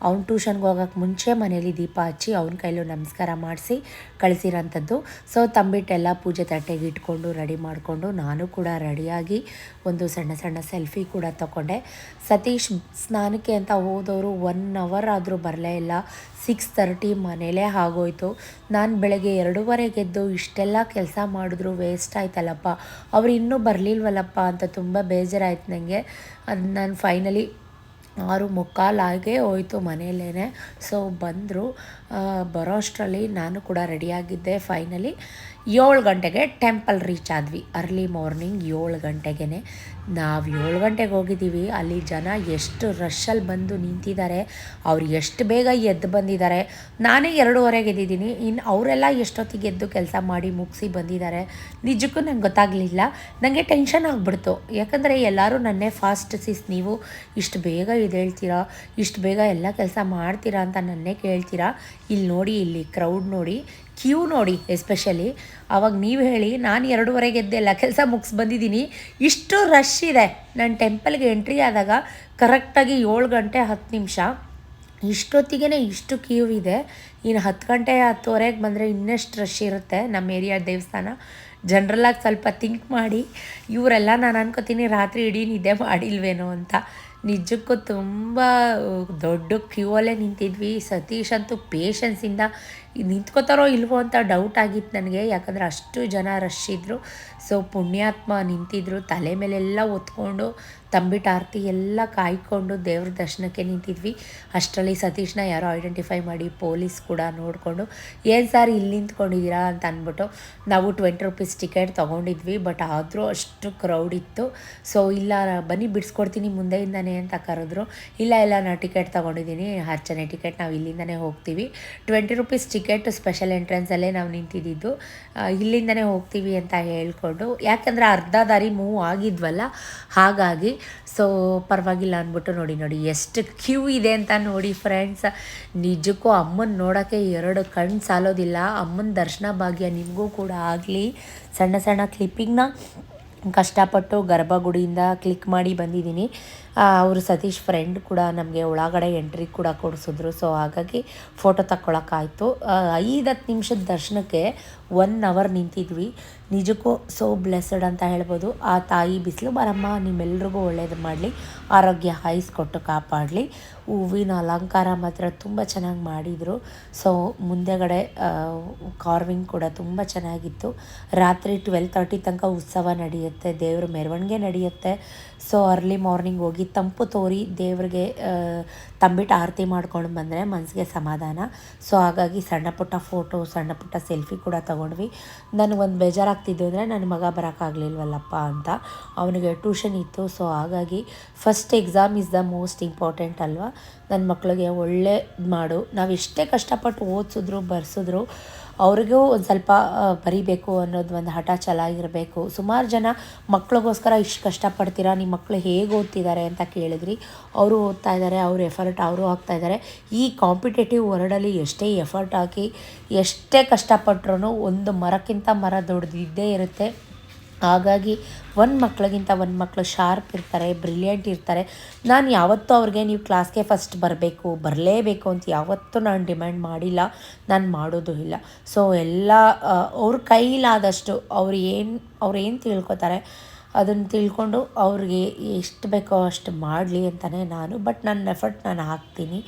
ಅವ್ನು ಟ್ಯೂಷನ್ಗೆ ಹೋಗೋಕ್ಕೆ ಮುಂಚೆ ಮನೇಲಿ ದೀಪ ಹಚ್ಚಿ ಅವ್ನ ಕೈಲೂ ನಮಸ್ಕಾರ ಮಾಡಿಸಿ ಕಳಿಸಿರೋಂಥದ್ದು. ಸೊ ತಂಬಿಟ್ಟೆಲ್ಲ ಪೂಜೆ ತಟ್ಟೆಗೆ ಇಟ್ಕೊಂಡು, ರೆಡಿ ಮಾಡಿಕೊಂಡು ನಾನು ಕೂಡ ರೆಡಿಯಾಗಿ ಒಂದು ಸಣ್ಣ ಸಣ್ಣ ಸೆಲ್ಫಿ ಕೂಡ ತಗೊಂಡೆ ಸತೀಶ್ ಸ್ನಾನಕ್ಕೆ ಅಂತ ಹೋದವರು ಒನ್ ಅವರ್ ಆದರೂ ಬರಲೇ ಇಲ್ಲ. ಸಿಕ್ಸ್ ತರ್ಟಿ ಮನೇಲೇ ಆಗೋಯ್ತು. ನಾನು ಬೆಳಗ್ಗೆ ಎರಡೂವರೆಗೆ ಎದ್ದು ಇಷ್ಟೆಲ್ಲ ಕೆಲಸ ಮಾಡಿದ್ರು ವೇಸ್ಟ್ ಆಯ್ತಲ್ಲಪ್ಪ. ಅವ್ರು ಇನ್ನೂ ಬರಲಿಲ್ವಲ್ಲಪ್ಪ ಅಂತ ತುಂಬ ಬೇಜಾರಾಯ್ತು ನನಗೆ ಅದು ನಾನು ಫೈನಲಿ ಆರು ಮುಕ್ಕಾಲಾಗೇ ಹೋಯ್ತು ಮನೆಯಲ್ಲೇ ಸೊ ಬಂದರು. ಬರೋ ಅಷ್ಟರಲ್ಲಿ ನಾನು ಕೂಡ ರೆಡಿಯಾಗಿದ್ದೆ ಫೈನಲಿ ಏಳು ಗಂಟೆಗೆ ಟೆಂಪಲ್ ರೀಚ್ ಆದ್ವಿ. ಅರ್ಲಿ ಮಾರ್ನಿಂಗ್ ಏಳು ಗಂಟೆಗೆ ನಾವು ಏಳು ಗಂಟೆಗೆ ಹೋಗಿದ್ದೀವಿ. ಅಲ್ಲಿ ಜನ ಎಷ್ಟು ರಶಲ್ಲಿ ಬಂದು ನಿಂತಿದ್ದಾರೆ ಅವ್ರು ಎಷ್ಟು ಬೇಗ ಎದ್ದು ಬಂದಿದ್ದಾರೆ ನಾನೇ ಎರಡೂವರೆಗೆ ಎದ್ದಿದ್ದೀನಿ. ಇನ್ನು ಅವರೆಲ್ಲ ಎಷ್ಟೊತ್ತಿಗೆ ಎದ್ದು ಕೆಲಸ ಮಾಡಿ ಮುಗಿಸಿ ಬಂದಿದ್ದಾರೆ ನಿಜಕ್ಕೂ ನಂಗೆ ಗೊತ್ತಾಗಲಿಲ್ಲ. ನನಗೆ ಟೆನ್ಷನ್ ಆಗಿಬಿಡ್ತು. ಯಾಕಂದರೆ ಎಲ್ಲರೂ ನನ್ನೇ ಫಾಸ್ಟ್ ಸಿಸ್ ನೀವು. ಇಷ್ಟು ಬೇಗ ಎದ್ದೇಳ್ತೀರಾ ಇಷ್ಟು ಬೇಗ ಎಲ್ಲ ಕೆಲಸ ಮಾಡ್ತೀರಾ ಅಂತ ನನ್ನೇ ಕೇಳ್ತೀರಾ? ಇಲ್ಲಿ ನೋಡಿ, ಇಲ್ಲಿ ಕ್ರೌಡ್ ನೋಡಿ. ಕ್ಯೂ ನೋಡಿ ಎಸ್ಪೆಷಲಿ ಅವಾಗ ನೀವು ಹೇಳಿ, ನಾನು ಎರಡೂವರೆಗೆ ಎದ್ದೆಲ್ಲ ಕೆಲಸ ಮುಗಿಸ್ ಬಂದಿದ್ದೀನಿ ಇಷ್ಟು ರಶ್ ಇದೆ. ನಾನು ಟೆಂಪಲ್ಗೆ ಎಂಟ್ರಿ ಆದಾಗ ಕರೆಕ್ಟಾಗಿ ಏಳು ಗಂಟೆ ಹತ್ತು ನಿಮಿಷ. ಇಷ್ಟೊತ್ತಿಗೆ ಇಷ್ಟು ಕ್ಯೂ ಇದೆ. ಇನ್ನು ಹತ್ತು ಗಂಟೆ ಹತ್ತುವರೆಗೆ ಬಂದರೆ ಇನ್ನಷ್ಟು ರಶ್ ಇರುತ್ತೆ ನಮ್ಮ ಏರಿಯಾ ದೇವಸ್ಥಾನ. ಜನರಲ್ಲಾಗಿ ಸ್ವಲ್ಪ ಥಿಂಕ್ ಮಾಡಿ. ಇವರೆಲ್ಲ ನಾನು ಅನ್ಕೋತೀನಿ, ರಾತ್ರಿ ಇಡೀ ನಿದ್ದೆ ಮಾಡಿಲ್ವೇನೋ ಅಂತ. ನಿಜಕ್ಕೂ ತುಂಬ ದೊಡ್ಡ ಕ್ಯೂ ಅಲ್ಲೇ ನಿಂತಿದ್ವಿ. ಸತೀಶ್ ಅಂತೂ ಪೇಷನ್ಸಿಂದ ನಿಂತ್ಕೋತಾರೋ ಇಲ್ವೋ ಅಂತ ಡೌಟ್ ಆಗಿತ್ತು ನನಗೆ. ಯಾಕಂದರೆ ಅಷ್ಟು ಜನ ರಶ್ ಇದ್ದರು ಸೊ ಪುಣ್ಯಾತ್ಮ ನಿಂತಿದ್ರು. ತಲೆ ಮೇಲೆಲ್ಲ ಒತ್ಕೊಂಡು ತಂಬಿಟ್ಟು ಆರತಿ ಎಲ್ಲ ಕಾಯ್ಕೊಂಡು ದೇವ್ರ ದರ್ಶನಕ್ಕೆ ನಿಂತಿದ್ವಿ. ಅಷ್ಟರಲ್ಲಿ ಸತೀಶ್ನ ಯಾರೋ ಐಡೆಂಟಿಫೈ ಮಾಡಿ ಪೊಲೀಸ್ ಕೂಡ ನೋಡಿಕೊಂಡು ಏನು ಸರ್ ಇಲ್ಲಿ ನಿಂತ್ಕೊಂಡಿದ್ದೀರಾ ಅಂತ ಅಂದ್ಬಿಟ್ಟು ನಾವು ಟ್ವೆಂಟಿ ರುಪೀಸ್ ಟಿಕೆಟ್ ತೊಗೊಂಡಿದ್ವಿ ಬಟ್ ಆದರೂ ಅಷ್ಟು ಕ್ರೌಡ್ ಇತ್ತು. ಸೊ ಇಲ್ಲ ಬನ್ನಿ ಬಿಡಿಸ್ಕೊಡ್ತೀನಿ ಮುಂದೆಯಿಂದನೇ ಅಂತ ಕರೆದ್ರು. ಇಲ್ಲ ಇಲ್ಲ ನಾನು ಟಿಕೆಟ್ ತೊಗೊಂಡಿದ್ದೀನಿ ಅರ್ಚನೆ ಟಿಕೆಟ್ ನಾವು ಇಲ್ಲಿಂದನೇ ಹೋಗ್ತೀವಿ. ಟ್ವೆಂಟಿ ರುಪೀಸ್ ಟಿಕೆಟ್ ಸ್ಪೆಷಲ್ ಎಂಟ್ರೆನ್ಸಲ್ಲೇ ನಾವು ನಿಂತಿದ್ದಿದ್ದು. ಆ, ಇಲ್ಲಿಂದನೇ ಹೋಗ್ತೀವಿ ಅಂತ ಹೇಳ್ಕೊಂಡು ಯಾಕಂದರೆ ಅರ್ಧ ದಾರಿ ಮೂವ್ ಆಗಿದ್ವಲ್ಲ ಹಾಗಾಗಿ ಸೊ ಪರವಾಗಿಲ್ಲ ಅಂದ್ಬಿಟ್ಟು ನೋಡಿ ನೋಡಿ, ಎಷ್ಟು ಕ್ಯೂ ಇದೆ ಅಂತ ನೋಡಿ ಫ್ರೆಂಡ್ಸ್ ನಿಜಕ್ಕೂ ಅಮ್ಮನ ನೋಡೋಕ್ಕೆ ಎರಡು ಕಣ್ಣು ಸಾಲೋದಿಲ್ಲ. ಅಮ್ಮನ ದರ್ಶನ ಭಾಗ್ಯ ನಿಮಗೂ ಕೂಡ ಆಗಲಿ. ಸಣ್ಣ ಸಣ್ಣ ಕ್ಲಿಪ್ಪಿಂಗ್ನ ಕಷ್ಟಪಟ್ಟು ಗರ್ಭಗುಡಿಯಿಂದ ಕ್ಲಿಕ್ ಮಾಡಿ ಬಂದಿದ್ದೀನಿ. ಅವರು ಸತೀಶ್ ಫ್ರೆಂಡ್ ಕೂಡ ನಮಗೆ ಒಳಗಡೆ ಎಂಟ್ರಿ ಕೂಡ ಕೊಡಿಸಿದ್ರು. ಸೊ ಹಾಗಾಗಿ ಫೋಟೋ ತಕ್ಕೊಳಕ್ಕಾಯಿತು. ಐದು ಹತ್ತು ನಿಮಿಷದ ದರ್ಶನಕ್ಕೆ ಒನ್ ಅವರ್ ನಿಂತಿದ್ವಿ. ನಿಜಕ್ಕೂ ಸೋ ಬ್ಲೆಸ್ಸಡ್ ಅಂತ ಹೇಳ್ಬೋದು. ಆ ತಾಯಿ ಬಿಸಿಲು ಬರಮ್ಮ, ನಿಮ್ಮೆಲ್ರಿಗೂ ಒಳ್ಳೇದು ಮಾಡಲಿ. ಆರೋಗ್ಯ ಹಾಯಿಸ್ಕೊಟ್ಟು ಕಾಪಾಡಲಿ. ಹೂವಿನ ಅಲಂಕಾರ ಮಾತ್ರ ತುಂಬ ಚೆನ್ನಾಗಿ ಮಾಡಿದರು. ಸೊ ಮುಂದೆಗಡೆ ಕಾರ್ವಿಂಗ್ ಕೂಡ ತುಂಬ ಚೆನ್ನಾಗಿತ್ತು. ರಾತ್ರಿ ಟ್ವೆಲ್ ತರ್ಟಿ ತನಕ ಉತ್ಸವ ನಡೆಯುತ್ತೆ, ದೇವ್ರ ಮೆರವಣಿಗೆ ನಡೆಯುತ್ತೆ. ಸೊ ಅರ್ಲಿ ಮಾರ್ನಿಂಗ್ ಹೋಗಿ ತಂಪು ತೋರಿ ದೇವ್ರಿಗೆ ತಂಬಿಟ್ಟು ಆರತಿ ಮಾಡ್ಕೊಂಡು ಬಂದರೆ ಮನಸ್ಸಿಗೆ ಸಮಾಧಾನ. ಸೊ ಹಾಗಾಗಿ ಸಣ್ಣ ಪುಟ್ಟ ಫೋಟೋ ಸಣ್ಣ ಪುಟ್ಟ ಸೆಲ್ಫಿ ಕೂಡ ತೊಗೊಂಡ್ವಿ. ನನಗೊಂದು ಬೇಜಾರಾಗ್ತಿದ್ದು ಅಂದರೆ ನನ್ನ ಮಗ ಬರೋಕ್ಕಾಗಲಿಲ್ವಲ್ಲಪ್ಪ ಅಂತ. ಅವನಿಗೆ ಟ್ಯೂಷನ್ ಇತ್ತು. ಸೊ ಹಾಗಾಗಿ first exam is the most important ಅಲ್ವಾ? ನನ್ನ ಮಕ್ಕಳಿಗೆ ಒಳ್ಳೆ ಮಾಡು. ನಾವು ಎಷ್ಟೇ ಕಷ್ಟಪಟ್ಟು ಓದಿಸಿದ್ರು, ಬರ್ಸಿದ್ರು ಅವ್ರಿಗೂ ಒಂದು ಸ್ವಲ್ಪ ಬರಿಬೇಕು ಅನ್ನೋದು ಒಂದು ಹಠ ಛಲ ಸುಮಾರು ಜನ ಮಕ್ಳಿಗೋಸ್ಕರ ಇಷ್ಟು ಕಷ್ಟಪಡ್ತೀರಾ ನಿಮ್ಮ ಮಕ್ಕಳು ಹೇಗೆ ಓದ್ತಿದ್ದಾರೆ ಅಂತ ಕೇಳಿದ್ರಿ. ಅವರು ಓದ್ತಾ ಇದ್ದಾರೆ ಅವ್ರ ಎಫರ್ಟ್ ಅವರು ಹಾಕ್ತಾ ಇದ್ದಾರೆ ಈ ಕಾಂಪಿಟೇಟಿವ್ ವರ್ಲ್ಡಲ್ಲಿ ಎಷ್ಟೇ ಎಫರ್ಟ್ ಹಾಕಿ, ಎಷ್ಟೇ ಕಷ್ಟಪಟ್ರೂ ಒಂದು ಮರಕ್ಕಿಂತ ಮರ ದೊಡ್ಡದಿದ್ದೇ ಇರುತ್ತೆ. ಹಾಗಾಗಿ ಒಂದು ಮಕ್ಳಿಗಿಂತ ಒಂದು ಮಕ್ಕಳು ಶಾರ್ಪ್ ಇರ್ತಾರೆ ಬ್ರಿಲಿಯಂಟ್ ಇರ್ತಾರೆ. ನಾನು ಯಾವತ್ತೂ ಅವ್ರಿಗೆ ನೀವು ಕ್ಲಾಸ್ಗೆ ಫಸ್ಟ್ ಬರಬೇಕು, ಬರಲೇಬೇಕು ಅಂತ ಯಾವತ್ತೂ ನಾನು ಡಿಮ್ಯಾಂಡ್ ಮಾಡಿಲ್ಲ, ನಾನು ಮಾಡೋದು ಇಲ್ಲ. ಸೊ ಎಲ್ಲ ಅವ್ರ ಕೈಲಾದಷ್ಟು ಅವ್ರು ಏನು ಅವ್ರು ಏನು ತಿಳ್ಕೊತಾರೆ ಅದನ್ನು ತಿಳ್ಕೊಂಡು ಅವ್ರಿಗೆ ಎಷ್ಟು ಬೇಕೋ ಅಷ್ಟು ಮಾಡಲಿ ಅಂತಲೇ ನಾನು ಬಟ್ ನನ್ನ ಎಫರ್ಟ್ ನಾನು ಹಾಕ್ತೀನಿ.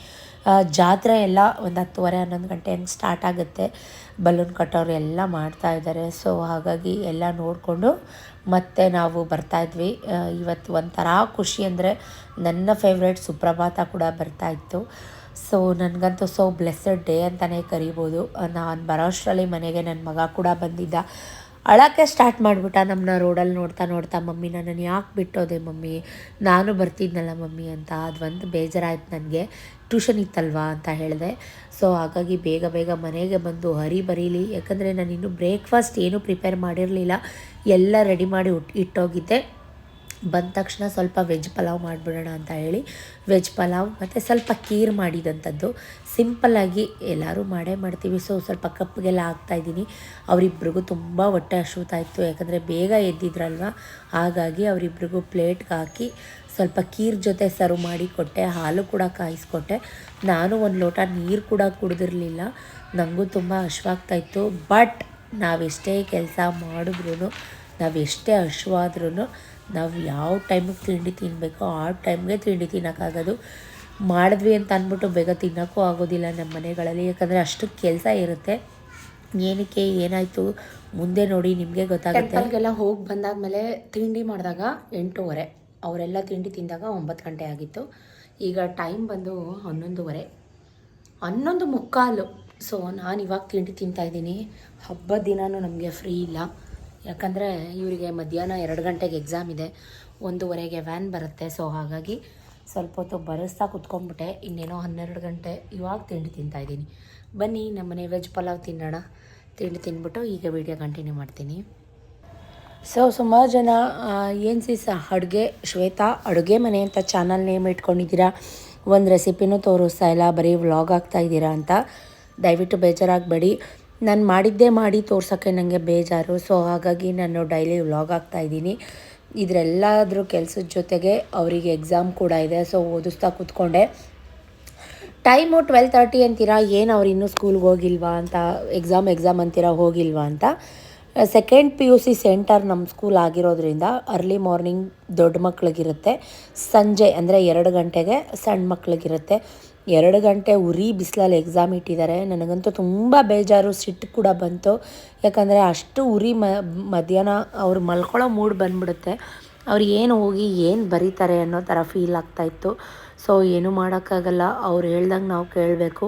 ಜಾತ್ರೆ ಎಲ್ಲ ಒಂದು ಹತ್ತುವರೆ, ಹನ್ನೊಂದು ಗಂಟೆ ಹಂಗೆ ಸ್ಟಾರ್ಟ್ ಆಗುತ್ತೆ. ಬಲೂನ್ ಕಟ್ಟೋರು ಎಲ್ಲ ಮಾಡ್ತಾ ಇದ್ದಾರೆ ಸೊ ಹಾಗಾಗಿ ಎಲ್ಲ ನೋಡಿಕೊಂಡು ಮತ್ತೆ ನಾವು ಬರ್ತಾಯಿದ್ವಿ ಇವತ್ತು ಒಂಥರ ಖುಷಿ ಅಂದರೆ ನನ್ನ ಫೇವ್ರೇಟ್ ಸುಪ್ರಭಾತ ಕೂಡ ಬರ್ತಾ ಇತ್ತು. ಸೊ ನನಗಂತೂ ಸೊ ಬ್ಲೆಸ್ಸಡ್ ಡೇ ಅಂತಲೇ ಕರಿಬೋದು. ನಾನು ಬರೋ ಅಷ್ಟರಲ್ಲಿ ಮನೆಗೆ ನನ್ನ ಮಗ ಕೂಡ ಬಂದಿದ್ದ. ಅಳಕ್ಕೆ ಸ್ಟಾರ್ಟ್ ಮಾಡಿಬಿಟ್ಟ ನಮ್ಮನ್ನ ರೋಡಲ್ಲಿ ನೋಡ್ತಾ ನೋಡ್ತಾ, ಮಮ್ಮಿ ನನ್ನನ್ನು ಯಾಕೆ ಬಿಟ್ಟೋದೆ ಮಮ್ಮಿ? ನಾನು ಬರ್ತಿದ್ನಲ್ಲ ಮಮ್ಮಿ ಅಂತ. ಅದು ಒಂದು ಬೇಜಾರಾಯ್ತು ನನಗೆ. ಟ್ಯೂಷನ್ ಇತ್ತಲ್ವಾ ಅಂತ ಹೇಳಿದೆ. ಸೊ ಹಾಗಾಗಿ ಬೇಗ ಬೇಗ ಮನೆಗೆ ಬಂದು ಹರಿ ಬರೀಲಿ. ಯಾಕಂದರೆ ನಾನು ಇನ್ನೂ ಬ್ರೇಕ್ಫಾಸ್ಟ್ ಏನೂ ಪ್ರಿಪೇರ್ ಮಾಡಿರಲಿಲ್ಲ. ಎಲ್ಲ ರೆಡಿ ಮಾಡಿ ಇಟ್ಟೋಗಿದ್ದೆ. ಬಂದ ತಕ್ಷಣ ಸ್ವಲ್ಪ ವೆಜ್ ಪಲಾವ್ ಮಾಡಿಬಿಡೋಣ ಅಂತ ಹೇಳಿ ವೆಜ್ ಪಲಾವ್ ಮತ್ತು ಸ್ವಲ್ಪ ಕೀರ್ ಮಾಡಿದಂಥದ್ದು. ಸಿಂಪಲ್ಲಾಗಿ ಎಲ್ಲರೂ ಮಾಡೇ ಮಾಡ್ತೀವಿ. ಸೊ ಸ್ವಲ್ಪ ಕಪ್ಗೆಲ್ಲ ಹಾಕ್ತಾಯಿದ್ದೀನಿ ಅವರಿಬ್ರಿಗೂ ತುಂಬ ಹೊಟ್ಟೆ ಹಶುತಾಯಿತ್ತು ಯಾಕಂದರೆ ಬೇಗ ಎದ್ದಿದ್ರಲ್ವ? ಹಾಗಾಗಿ ಅವರಿಬ್ರಿಗೂ ಪ್ಲೇಟ್ಗೆ ಹಾಕಿ ಸ್ವಲ್ಪ ಖೀರ್ ಜೊತೆ ಸರ್ವ್ ಮಾಡಿ ಕೊಟ್ಟೆ, ಹಾಲು ಕೂಡ ಕಾಯಿಸ್ಕೊಟ್ಟೆ. ನಾನು ಒಂದು ಲೋಟ ನೀರು ಕೂಡ ಕುಡಿದಿರಲಿಲ್ಲ. ನನಗೂ ತುಂಬ ಹಶ್ವಾಗ್ತಾ ಇತ್ತು. ಬಟ್ ನಾವೆಷ್ಟೇ ಕೆಲಸ ಮಾಡಿದ್ರೂ ನಾವೆಷ್ಟೇ ಹಶ್ವಾದ್ರೂ ನಾವು ಯಾವ ಟೈಮಿಗೆ ತಿಂಡಿ ತಿನ್ನಬೇಕೋ ಆ ಟೈಮ್ಗೆ ತಿಂಡಿ ತಿನ್ನೋಕ್ಕಾಗೋದು. ಮಾಡಿದ್ವಿ ಅಂತ ಅಂದ್ಬಿಟ್ಟು ಬೇಗ ತಿನ್ನೋಕ್ಕೂ ಆಗೋದಿಲ್ಲ ನಮ್ಮ ಮನೆಗಳಲ್ಲಿ. ಯಾಕಂದರೆ ಅಷ್ಟು ಕೆಲಸ ಇರುತ್ತೆ. ಏನಕ್ಕೆ ಏನಾಯಿತು ಮುಂದೆ ನೋಡಿ ನಿಮಗೆ ಗೊತ್ತಾಗುತ್ತೆ. ಟೆಂಪಲ್ಗೆಲ್ಲ ಹೋಗಿ ಬಂದಾದಮೇಲೆ ತಿಂಡಿ ಮಾಡಿದಾಗ ಎಂಟೂವರೆ. ಅವರೆಲ್ಲ ತಿಂಡಿ ತಿಂದಾಗ ಒಂಬತ್ತು ಗಂಟೆ ಆಗಿತ್ತು. ಈಗ ಟೈಮ್ ಬಂದು ಹನ್ನೊಂದುವರೆ. ಹನ್ನೊಂದು ಮುಕ್ಕಾಲು. ಸೊ ನಾನು ಇವಾಗ ತಿಂಡಿ ತಿಂತಾ ಇದ್ದೀನಿ. ಹಬ್ಬದ ದಿನವೂ ನಮಗೆ ಫ್ರೀ ಇಲ್ಲ. ಯಾಕಂದರೆ ಇವರಿಗೆ ಮಧ್ಯಾಹ್ನ ಎರಡು ಗಂಟೆಗೆ ಎಕ್ಸಾಮ್ ಇದೆ. ಒಂದೂವರೆಗೆ ವ್ಯಾನ್ ಬರುತ್ತೆ. ಸೊ ಹಾಗಾಗಿ ಸ್ವಲ್ಪ ಹೊತ್ತು ಬರೆಸ್ತಾ ಕುತ್ಕೊಂಡ್ಬಿಟ್ಟೆ. ಇನ್ನೇನೋ ಹನ್ನೆರಡು ಗಂಟೆ ಇವಾಗ ತಿಂಡಿ ತಿಂತಾ ಇದ್ದೀನಿ. ಬನ್ನಿ, ನಮ್ಮನೆ ವೆಜ್ ಪಲಾವ್ ತಿನ್ನೋಣ. ತಿಂಡಿ ತಿಂದ್ಬಿಟ್ಟು ಈಗ ವೀಡಿಯೋ ಕಂಟಿನ್ಯೂ ಮಾಡ್ತೀನಿ. ಸೊ ಸುಮಾರು ಜನ ಏನು ಸಿಸ್ ಅಡುಗೆ, ಶ್ವೇತಾ, ಅಡುಗೆ ಮನೆ ಅಂತ ಚಾನಲ್ ನೇಮ್ ಇಟ್ಕೊಂಡಿದ್ದೀರಾ. ಒಂದು ರೆಸಿಪಿನೂ ತೋರಿಸ್ತಾ ಇಲ್ಲ, ಬರೀ ವ್ಲಾಗ್ ಆಗ್ತಾ ಇದ್ದೀರಾ ಅಂತ. ದಯವಿಟ್ಟು ಬೇಜಾರಾಗಬೇಡಿ. ನಾನು ಮಾಡಿದ್ದೇ ಮಾಡಿ ತೋರ್ಸೋಕ್ಕೆ ನನಗೆ ಬೇಜಾರು ಸೊ ಹಾಗಾಗಿ ನಾನು ಡೈಲಿ ವ್ಲಾಗ್ ಆಗ್ತಾ ಇದ್ದೀನಿ. ಇದರೆಲ್ಲದ್ರ ಕೆಲಸದ ಜೊತೆಗೆ ಅವರಿಗೆ ಎಕ್ಸಾಮ್ ಕೂಡ ಇದೆ ಸೊ ಓದಿಸ್ತಾ ಕೂತ್ಕೊಂಡೆ. ಟೈಮು ಟ್ವೆಲ್ ತರ್ಟಿ ಅಂತೀರಾ, ಏನು ಅವ್ರು ಇನ್ನೂ ಸ್ಕೂಲ್ಗೆ ಹೋಗಿಲ್ವಾ ಅಂತ ಎಕ್ಸಾಮ್ ಎಕ್ಸಾಮ್ ಅಂತೀರಾ, ಹೋಗಿಲ್ವಾ ಅಂತ. Second P U C centre ನಮ್ಮ ಸ್ಕೂಲ್ ಆಗಿರೋದ್ರಿಂದ ಅರ್ಲಿ ಮಾರ್ನಿಂಗ್ ದೊಡ್ಡ ಮಕ್ಳಿಗಿರುತ್ತೆ. ಸಂಜೆ ಅಂದರೆ ಎರಡು ಗಂಟೆಗೆ ಸಣ್ಣ ಮಕ್ಳಿಗಿರುತ್ತೆ. ಎರಡು ಗಂಟೆ ಉರಿ ಬಿಸಿಲಲ್ಲಿ ಎಕ್ಸಾಮ್ ಇಟ್ಟಿದ್ದಾರೆ ನನಗಂತೂ ತುಂಬ ಬೇಜಾರು, ಸಿಟ್ಟು ಕೂಡ ಬಂತು. ಯಾಕಂದರೆ ಅಷ್ಟು ಉರಿ ಮ, ಮಧ್ಯಾಹ್ನ ಅವ್ರು ಮಲ್ಕೊಳ್ಳೋ ಮೂಡ್ ಬಂದ್ಬಿಡುತ್ತೆ. ಅವ್ರು ಏನು ಹೋಗಿ ಏನು ಬರೀತಾರೆ ಅನ್ನೋ ಥರ ಫೀಲ್ ಆಗ್ತಾಯಿತ್ತು ಸೊ ಏನೂ ಮಾಡೋಕ್ಕಾಗಲ್ಲ. ಅವ್ರು ಹೇಳ್ದಂಗೆ ನಾವು ಕೇಳಬೇಕು.